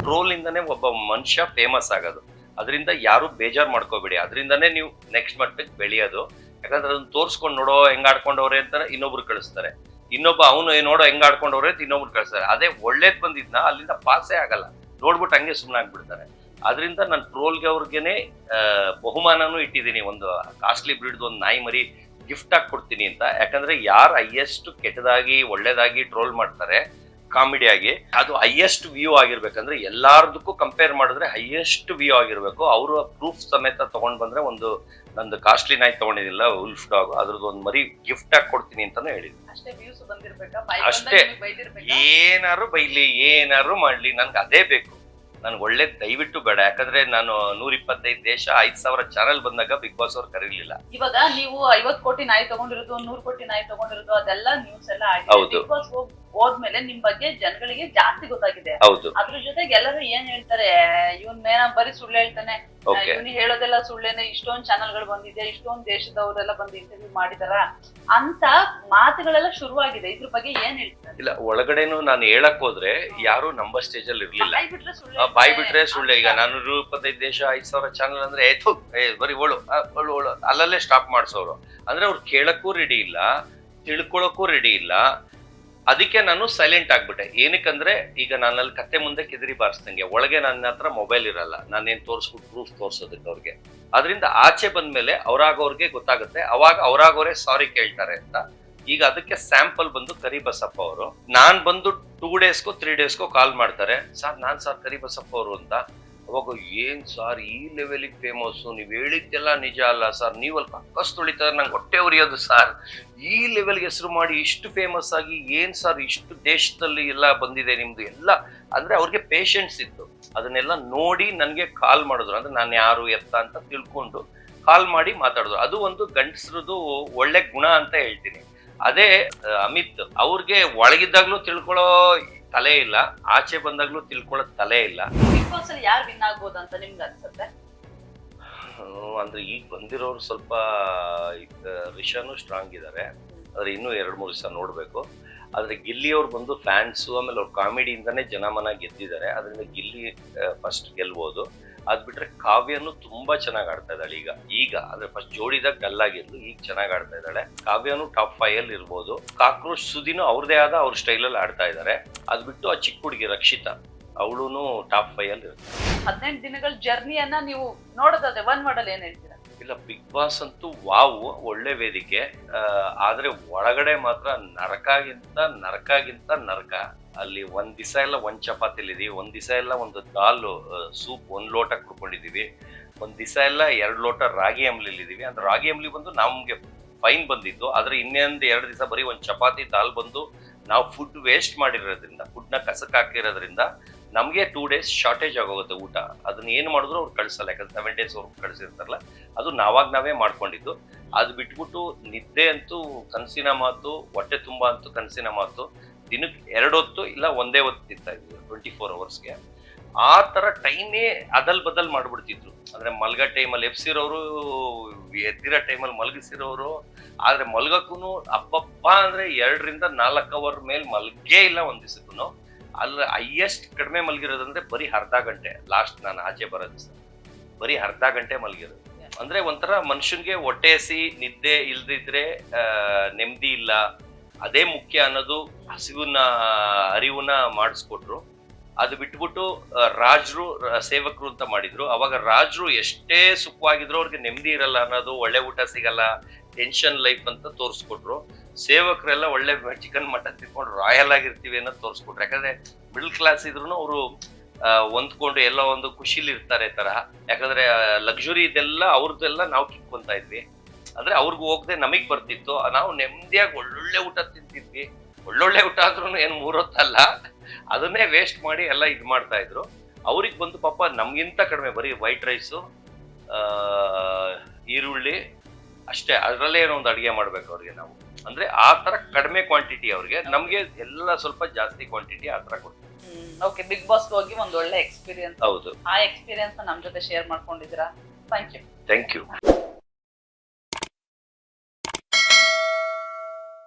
ಟ್ರೋಲ್ ಇಂದನೇ ಒಬ್ಬ ಮನುಷ್ಯ ಫೇಮಸ್ ಆಗೋದು. ಅದರಿಂದ ಯಾರು ಬೇಜಾರ್ ಮಾಡ್ಕೋಬೇಡಿ. ಅದರಿಂದನೇ ನೀವು ನೆಕ್ಸ್ಟ್ ಮಟ್ಟಕ್ಕೆ ಬೆಳೆಯೋದು. ಯಾಕಂದ್ರೆ ಅದನ್ನ ತೋರಿಸ್ಕೊಂಡು ನೋಡೋ, ಹೆಂಗ್ ಆಡ್ಕೊಂಡವ್ರೆ ಅಂತ ಇನ್ನೊಬ್ರು ಕಳಿಸ್ತಾರೆ. ಇನ್ನೊಬ್ಬ ಅವನು ನೋಡೋ, ಹೆಂಗ್ ಆಡ್ಕೊಂಡವ್ರೆ ಅಂತ ಇನ್ನೊಬ್ರು ಕಳಿಸ್ತಾರೆ. ಅದೇ ಒಳ್ಳೇದ್ ಬಂದಿದ್ನ, ಅಲ್ಲಿಂದ ಪಾಸೇ ಆಗಲ್ಲ. ನೋಡ್ಬಿಟ್ಟು ಹಂಗೆ ಸುಮ್ಮನೆ ಆಗ್ಬಿಡ್ತಾರೆ ಅದರಿಂದ ನಾನು ಟ್ರೋಲ್ಗೆ ಅವ್ರಿಗೇನೆ ಬಹುಮಾನನೂ ಇಟ್ಟಿದ್ದೀನಿ. ಒಂದು ಕಾಸ್ಟ್ಲಿ ಬ್ರಿಡ್ದು ಒಂದು ನಾಯಿ ಮರಿ ಗಿಫ್ಟ್ ಆಗಿ ಕೊಡ್ತೀನಿ ಅಂತ. ಯಾಕಂದ್ರೆ ಯಾರು ಹೈಯೆಸ್ಟ್ ಕೆಟ್ಟದಾಗಿ ಒಳ್ಳೇದಾಗಿ ಟ್ರೋಲ್ ಮಾಡ್ತಾರೆ ಕಾಮಿಡಿಯಾಗಿ ಆಗಿ ಅದು ಹೈಯೆಸ್ಟ್ ವ್ಯೂ ಆಗಿರ್ಬೇಕಂದ್ರೆ ಎಲ್ಲಾರ್ದಕ್ಕೂ ಕಂಪೇರ್ ಮಾಡಿದ್ರೆ ಹೈಯೆಸ್ಟ್ ವ್ಯೂ ಆಗಿರ್ಬೇಕು. ಅವರು ಪ್ರೂಫ್ ಸಮೇತ ತಗೊಂಡ್ ಬಂದ್ರೆ ಒಂದು ನಂದು ಕಾಸ್ಟ್ಲಿ ನಾಯಿ ತಗೊಂಡಿದ್ದಿಲ್ಲ ಉಲ್ಫ್ ಡಾಗ್ ಅದ್ರದ್ದು ಒಂದು ಮರಿ ಗಿಫ್ಟ್ ಆಗಿ ಕೊಡ್ತೀನಿ ಅಂತಾನು ಹೇಳಿದ್ವಿ ಅಷ್ಟೇ ಏನಾರು ಬೈಲಿ ಏನಾರು ಮಾಡ್ಲಿ ನನ್ಗೆ ಅದೇ ಬೇಕು. ನನ್ಗೆ ಒಳ್ಳೆ ದಯವಿಟ್ಟು ಬೇಡ. ಯಾಕಂದ್ರೆ ನಾನು ನೂರ ಇಪ್ಪತ್ತೈದು ದೇಶ ಐದ್ ಸಾವಿರ ಚಾನಲ್ ಬಂದಾಗ ಬಿಗ್ ಬಾಸ್ ಅವ್ರು ಕರೀಲಿಲ್ಲ. ಇವಾಗ ನೀವು ಐವತ್ ಕೋಟಿ ನಾಯಿ ತಗೊಂಡಿರೋದು ನೂರ್ ಕೋಟಿ ನಾಯಿ ತಗೊಂಡಿರೋದು ಅದೆಲ್ಲ ನ್ಯೂಸ್ ಎಲ್ಲ ಹೌದು. ಆಗಿದೆ ಬಿಗ್ ಬಾಸ್ ಹೋದ್ಮೇಲೆ ನಿಮ್ ಬಗ್ಗೆ ಜನಗಳಿಗೆ ಜಾಸ್ತಿ ಗೊತ್ತಾಗಿದೆ. ಹೌದು. ಅದ್ರ ಜೊತೆಗೆ ಎಲ್ಲರೂ ಏನ್ ಹೇಳ್ತಾರೆ ಇವನ್ ಮೇನ ಬರೀ ಸುಳ್ಳು ಹೇಳ್ತಾನೆ. ಇವನು ಹೇಳೋದೆಲ್ಲ ಸುಳ್ಳೇನೆ ಇಷ್ಟೊಂದ್ ಚಾನಲ್ಗಳು ಬಂದಿದೆ ಇಷ್ಟೊಂದ್ ದೇಶದವರೆಲ್ಲ ಬಂದು ಇಂಟರ್ವ್ಯೂ ಮಾಡಿದಾರ. ಅಂತ ಮಾತುಗಳೆಲ್ಲ ಶುರುವಾಗಿದೆ. ಇದ್ರ ಬಗ್ಗೆ ಏನ್ ಹೇಳ್ತಾರೆ? ಇಲ್ಲ ಒಳಗಡೆನು ನಾನು ಹೇಳಕ್ ಹೋದ್ರೆ ಯಾರು ನಂಬರ್ ಸ್ಟೇಜ್ ಅಲ್ಲಿ ಇರ್ಲಿಲ್ಲ. ಬಾಯ್ ಬಿಟ್ರೆ ಸುಳ್ಳು ಆ, ಬಾಯ್ ಬಿಟ್ರೆ ಸುಳ್ಳೆ ಈಗ. ನಾನು ಇಪ್ಪತ್ತೈದು ದೇಶ ಐದ್ ಸಾವಿರ ಚಾನಲ್ ಅಂದ್ರೆ ಏತು ಬರೀ ಓಳು ಒಳು ಓಳು ಓಳು. ಅಲ್ಲಲ್ಲೇ ಸ್ಟಾಪ್ ಮಾಡ್ಸೋರು. ಅಂದ್ರೆ ಅವ್ರು ಕೇಳಕ್ಕೂ ರೆಡಿ ಇಲ್ಲ ತಿಳ್ಕೊಳಕ್ಕೂ ರೆಡಿ ಇಲ್ಲ. ಅದಕ್ಕೆ ನಾನು ಸೈಲೆಂಟ್ ಆಗ್ಬಿಟ್ಟೆ. ಏನಕ್ಕಂದ್ರೆ, ಈಗ ನಾನಲ್ಲಿ ಕತ್ತೆ ಮುಂದೆ ಕೆದರಿ ಬಾರಿಸ್ದಂಗೆ, ಒಳಗೆ ನನ್ನ ಹತ್ರ ಮೊಬೈಲ್ ಇರಲ್ಲ. ನಾನೇನು ತೋರಿಸ್ಬಿಟ್ಟು ಪ್ರೂಫ್ ತೋರ್ಸೋದಕ್ಕೆ ಅವ್ರಿಗೆ. ಅದರಿಂದ ಆಚೆ ಬಂದ್ಮೇಲೆ ಅವ್ರಾಗೋರ್ಗೆ ಗೊತ್ತಾಗುತ್ತೆ. ಅವಾಗ ಅವರಾಗೋರೇ ಸಾರಿ ಕೇಳ್ತಾರೆ ಅಂತ. ಈಗ ಅದಕ್ಕೆ ಸ್ಯಾಂಪಲ್ ಬಂದು ಕರಿಬಸಪ್ಪ ಅವರು. ನಾನ್ ಬಂದು ಟೂ ಡೇಸ್ಗೋ ತ್ರೀ ಡೇಸ್ಗೋ ಕಾಲ್ ಮಾಡ್ತಾರೆ. ಸರ್, ನಾನ್ ಸರ್ ಕರಿಬಸಪ್ಪ ಅವರು ಅಂತ. ಅವಾಗ ಏನ್ ಸರ್ ಈ ಲೆವೆಲಿಗೆ ಫೇಮಸ್ ನೀವು ಹೇಳಿದ್ದೆಲ್ಲ ನಿಜ ಅಲ್ಲ ಸರ್. ನೀವಲ್ಲಿ ಕಕ್ಕಸ್ ತುಳಿತಾರೆ, ನಂಗೆ ಹೊಟ್ಟೆ ಉರಿಯೋದು ಸರ್. ಈ ಲೆವೆಲ್ಗೆ ಹೆಸರು ಮಾಡಿ ಇಷ್ಟು ಫೇಮಸ್ ಆಗಿ ಏನ್ ಸರ್ ಇಷ್ಟು ದೇಶದಲ್ಲಿ ಎಲ್ಲ ಬಂದಿದೆ ನಿಮ್ದು ಎಲ್ಲ? ಅಂದ್ರೆ ಅವ್ರಿಗೆ ಪೇಷನ್ಸ್ ಇತ್ತು. ಅದನ್ನೆಲ್ಲ ನೋಡಿ ನನಗೆ ಕಾಲ್ ಮಾಡಿದ್ರು. ಅಂದ್ರೆ ನಾನು ಯಾರು, ಎತ್ತ ಅಂತ ತಿಳ್ಕೊಂಡು ಕಾಲ್ ಮಾಡಿ ಮಾತಾಡಿದ್ರು. ಅದು ಒಂದು ಗಂಡಸ್ರದ್ದು ಒಳ್ಳೆ ಗುಣ ಅಂತ ಹೇಳ್ತೀನಿ. ಅದೇ ಅಮಿತ್ ಅವ್ರಿಗೆ ಒಳಗಿದ್ದಾಗ್ಲೂ ತಿಳ್ಕೊಳ್ಳೋ ತಲೆ ಇಲ್ಲ ಆಚೆ ಬಂದಾಗ್ಲೂ ತಿಳ್ಕೊಳ್ಳೋ ತಲೆ ಇಲ್ಲ. ಬಿಗ್ ಬಾಸ್ ಅಲ್ಲಿ ಯಾರು ವಿನ್ ಆಗ್ಬೋದು ಅಂತ ನಿಮ್ಗೆ ಅನ್ಸುತ್ತೆ? ಹ್ಮ್, ಅಂದ್ರೆ ಈಗ ಬಂದಿರೋರು ಸ್ವಲ್ಪ ರಿಷಾನು ಸ್ಟ್ರಾಂಗ್ ಇದ್ದಾರೆ ಆದ್ರೆ ಇನ್ನೂ ಎರಡು ಮೂರು ದಿವಸ ನೋಡ್ಬೇಕು. ಆದ್ರೆ ಗಿಲ್ಲಿ ಅವ್ರು ಬಂದು ಫ್ಯಾನ್ಸು ಆಮೇಲೆ ಅವ್ರ ಕಾಮಿಡಿಯಿಂದಾನೇ ಜನಮನ ಗೆದ್ದಿದ್ದಾರೆ. ಅದರಿಂದ ಗಿಲ್ಲಿ ಫಸ್ಟ್ ಗೆಲ್ಬೋದು. ಅದ್ ಬಿಟ್ರೆ ಕಾವ್ಯನು ತುಂಬಾ ಚೆನ್ನಾಗಿ ಆಡ್ತಾ ಇದ್ದಾಳೆ. ಈಗ ಈಗ ಅಂದ್ರೆ ಫಸ್ಟ್ ಜೋಡಿದಾಗ ಡಲ್ ಆಗಿದ್ಲು ಈಗ ಚೆನ್ನಾಗಿ ಆಡ್ತಾ ಇದ್ದಾಳೆ. ಕಾವ್ಯನು ಟಾಪ್ ಫೈವ್ ಅಲ್ಲಿ ಇರ್ಬೋದು. ಕಾಕ್ರೋಚ್ ಸುದಿನೂ ಅವ್ರದೇ ಆದ ಅವ್ರ ಸ್ಟೈಲಲ್ಲಿ ಆಡ್ತಾ ಇದ್ದಾರೆ ಅದ್ ಬಿಟ್ಟು ಆ ಚಿಕ್ಕ ಹುಡುಗಿ ರಕ್ಷಿತಾ ಅವಳು ಟಾಪ್ ಫೈವ್ ಅಲ್ಲಿ ಇರುತ್ತೆ. ಹದಿನೆಂಟು ದಿನಗಳ ಜರ್ನಿಯನ್ನ ನೀವು ನೋಡೋದಾದ್ರೆ ಒನ್ ಮಾಡಲ್ ಏನ್ ಹೇಳ್ತೀರಾ? ಇಲ್ಲ ಬಿಗ್ ಬಾಸ್ ಅಂತೂ ವಾವ್ ಒಳ್ಳೆ ವೇದಿಕೆ. ಆದ್ರೆ ಒಳಗಡೆ ಮಾತ್ರ ನರಕಾಗಿಂತ ನರಕಾಗಿಂತ ನರಕ. ಅಲ್ಲಿ ಒಂದ್ ದಿವಸ ಎಲ್ಲ ಒಂದ್ ಚಪಾತಿಲಿದೀವಿ ಒಂದ್ ದಿವಸ ಎಲ್ಲ ಒಂದು ದಾಲ್ ಸೂಪ್ ಒಂದ್ ಲೋಟ ಕುಡ್ಕೊಂಡಿದೀವಿ. ಒಂದ್ ದಿವಸ ಎಲ್ಲ ಎರಡ್ ಲೋಟ ರಾಗಿ ಅಂಬ್ಲಿಲಿದೀವಿ ಅಂದ್ರೆ ರಾಗಿ ಅಂಬ್ಲಿ ಬಂದು ನಮ್ಗೆ ಫೈನ್ ಬಂದಿತ್ತು. ಆದ್ರೆ ಇನ್ನೊಂದು ಎರಡು ದಿವಸ ಬರೀ ಒಂದ್ ಚಪಾತಿ ದಾಲ್ ಬಂದು ನಾವು ಫುಡ್ ವೇಸ್ಟ್ ಮಾಡಿರೋದ್ರಿಂದ ಫುಡ್ನ ಕಸಕ್ ಹಾಕಿರೋದ್ರಿಂದ ನಮಗೆ ಟೂ ಡೇಸ್ ಶಾರ್ಟೇಜ್ ಆಗೋಗುತ್ತೆ ಊಟ. ಅದನ್ನ ಏನು ಮಾಡಿದ್ರು ಅವ್ರು ಕಳ್ಸಲ್ಲ. ಯಾಕಂದ್ರೆ ಸೆವೆನ್ ಡೇಸ್ ಅವ್ರು ಕಳ್ಸಿರ್ತಾರಲ್ಲ, ಅದು ನಾವಾಗ ನಾವೇ ಮಾಡ್ಕೊಂಡಿದ್ದು. ಅದು ಬಿಟ್ಬಿಟ್ಟು ನಿದ್ದೆ ಅಂತೂ ಕನಸಿನ ಮಾತು, ಹೊಟ್ಟೆ ತುಂಬ ಅಂತೂ ಕನಸಿನ ಮಾತು. ದಿನಕ್ಕೆ ಎರಡು ಹೊತ್ತು ಇಲ್ಲ ಒಂದೇ ಹೊತ್ತು ತಿಂತಾ ಇದ್ವಿ ಟ್ವೆಂಟಿ ಫೋರ್ ಅವರ್ಸ್ಗೆ ಆ ಥರ ಟೈಮೇ ಅದಲ್ ಬದಲ್ ಮಾಡ್ಬಿಡ್ತಿದ್ರು. ಅಂದ್ರೆ ಮಲ್ಗ ಟೈಮಲ್ಲಿ ಎಬ್ಸಿರೋರು, ಎದ್ದಿರೋ ಟೈಮಲ್ಲಿ ಮಲಗಿಸಿರೋರು, ಆದ್ರೆ ಮಲ್ಗಕ್ಕೂ ಅಪ್ಪಪ್ಪ ಅಂದ್ರೆ ಎರಡರಿಂದ ನಾಲ್ಕು ಅವರ್ ಮೇಲೆ ಮಲ್ಗೇ ಇಲ್ಲ ಒಂದ್ ದಿವಸಕ್ಕೂ ಅಲ್ಲಿ ಹೈಯೆಸ್ಟ್ ಕಡಿಮೆ ಮಲಗಿರೋದಂದ್ರೆ ಬರೀ ಅರ್ಧ ಗಂಟೆ ಲಾಸ್ಟ್ ನಾನು ಆಚೆ ಬರೋ ದಿವಸ. ಬರೀ ಅರ್ಧ ಗಂಟೆ ಮಲಗಿರೋದು. ಅಂದ್ರೆ ಒಂಥರ ಮನುಷ್ಯನ್ಗೆ ಹೊಟ್ಟೆಸಿ ನಿದ್ದೆ ಇಲ್ದಿದ್ರೆ ನೆಮ್ಮದಿ ಇಲ್ಲ. ಅದೇ ಮುಖ್ಯ ಅನ್ನೋದು ಹಸಿವನ್ನ, ಅರಿವನ್ನ ಮಾಡಿಸ್ಕೊಟ್ರು. ಅದು ಬಿಟ್ಬಿಟ್ಟು ರಾಜರು ಸೇವಕರು ಅಂತ ಮಾಡಿದ್ರು. ಅವಾಗ ರಾಜರು ಎಷ್ಟೇ ಸುಖವಾಗಿದ್ರು ಅವ್ರಿಗೆ ನೆಮ್ಮದಿ ಇರಲ್ಲ ಅನ್ನೋದು, ಒಳ್ಳೆ ಊಟ ಸಿಗಲ್ಲ ಟೆನ್ಷನ್ ಲೈಫ್ ಅಂತ ತೋರಿಸ್ಕೊಟ್ರು. ಸೇವಕರೆಲ್ಲ ಒಳ್ಳೆ ಚಿಕನ್ ಮಟನ್ ತಿನ್ಕೊಂಡು ರಾಯಲ್ ಆಗಿರ್ತೀವಿ ಅನ್ನೋದು ತೋರಿಸ್ಕೊಟ್ರು. ಯಾಕಂದ್ರೆ ಮಿಡ್ಲ್ ಕ್ಲಾಸ್ ಇದ್ರು ಅವರು ಹೊಂದ್ಕೊಂಡು ಎಲ್ಲ ಒಂದು ಖುಷಿಲಿ ಇರ್ತಾರೆ ತರ ಯಾಕಂದ್ರೆ ಲಕ್ಸುರಿ ಇದೆಲ್ಲ ಅವ್ರದ್ದೆಲ್ಲ ನಾವು ಕಿತ್ಕೊಂತ ಇದ್ವಿ. ಅಂದ್ರೆ ಅವ್ರಿಗೆ ಹೋಗದೆ ನಮಗ್ ಬರ್ತಿತ್ತು. ನಾವು ನೆಮ್ಮದಿಯಾಗಿ ಒಳ್ಳೊಳ್ಳೆ ಊಟ ತಿಂತಿದ್ವಿ. ಒಳ್ಳೊಳ್ಳೆ ಊಟ ಆದ್ರೂ ಏನು ಮೂರೊತ್ತಲ್ಲ. ಅದನ್ನೇ ವೇಸ್ಟ್ ಮಾಡಿ ಎಲ್ಲ ಇದ್ ಮಾಡ್ತಾ ಇದ್ರು. ಅವ್ರಿಗೆ ಬಂದು ಪಾಪ ನಮ್ಗಿಂತ ಕಡಿಮೆ ಬರೀ ವೈಟ್ ರೈಸು ಈರುಳ್ಳಿ ಅಷ್ಟೇ. ಅದರಲ್ಲೇ ಏನೋ ಒಂದು ಅಡಿಗೆ ಮಾಡ್ಬೇಕು ಅವ್ರಿಗೆ ನಾವು. ಅಂದ್ರೆ ಆ ತರ ಕಡಿಮೆ ಕ್ವಾಂಟಿಟಿ ಅವ್ರಿಗೆ. ನಮ್ಗೆ ಎಲ್ಲ ಸ್ವಲ್ಪ ಜಾಸ್ತಿ ಕ್ವಾಂಟಿಟಿ ಆ ತರ ಕೊಡ್ತೀವಿ ಓಕೆ ಬಿಗ್ ಬಾಸ್ ಹೋಗಿ ಒಂದು ಒಳ್ಳೆ ಎಕ್ಸ್ಪೀರಿಯನ್ಸ್ ಹೌದು. ಆ ಎಕ್ಸ್ಪೀರಿಯನ್ಸ್ ನಮ್ ಜೊತೆ ಶೇರ್ ಮಾಡ್ಕೊಂಡಿದ್ದೀರಾ? Thank you thank you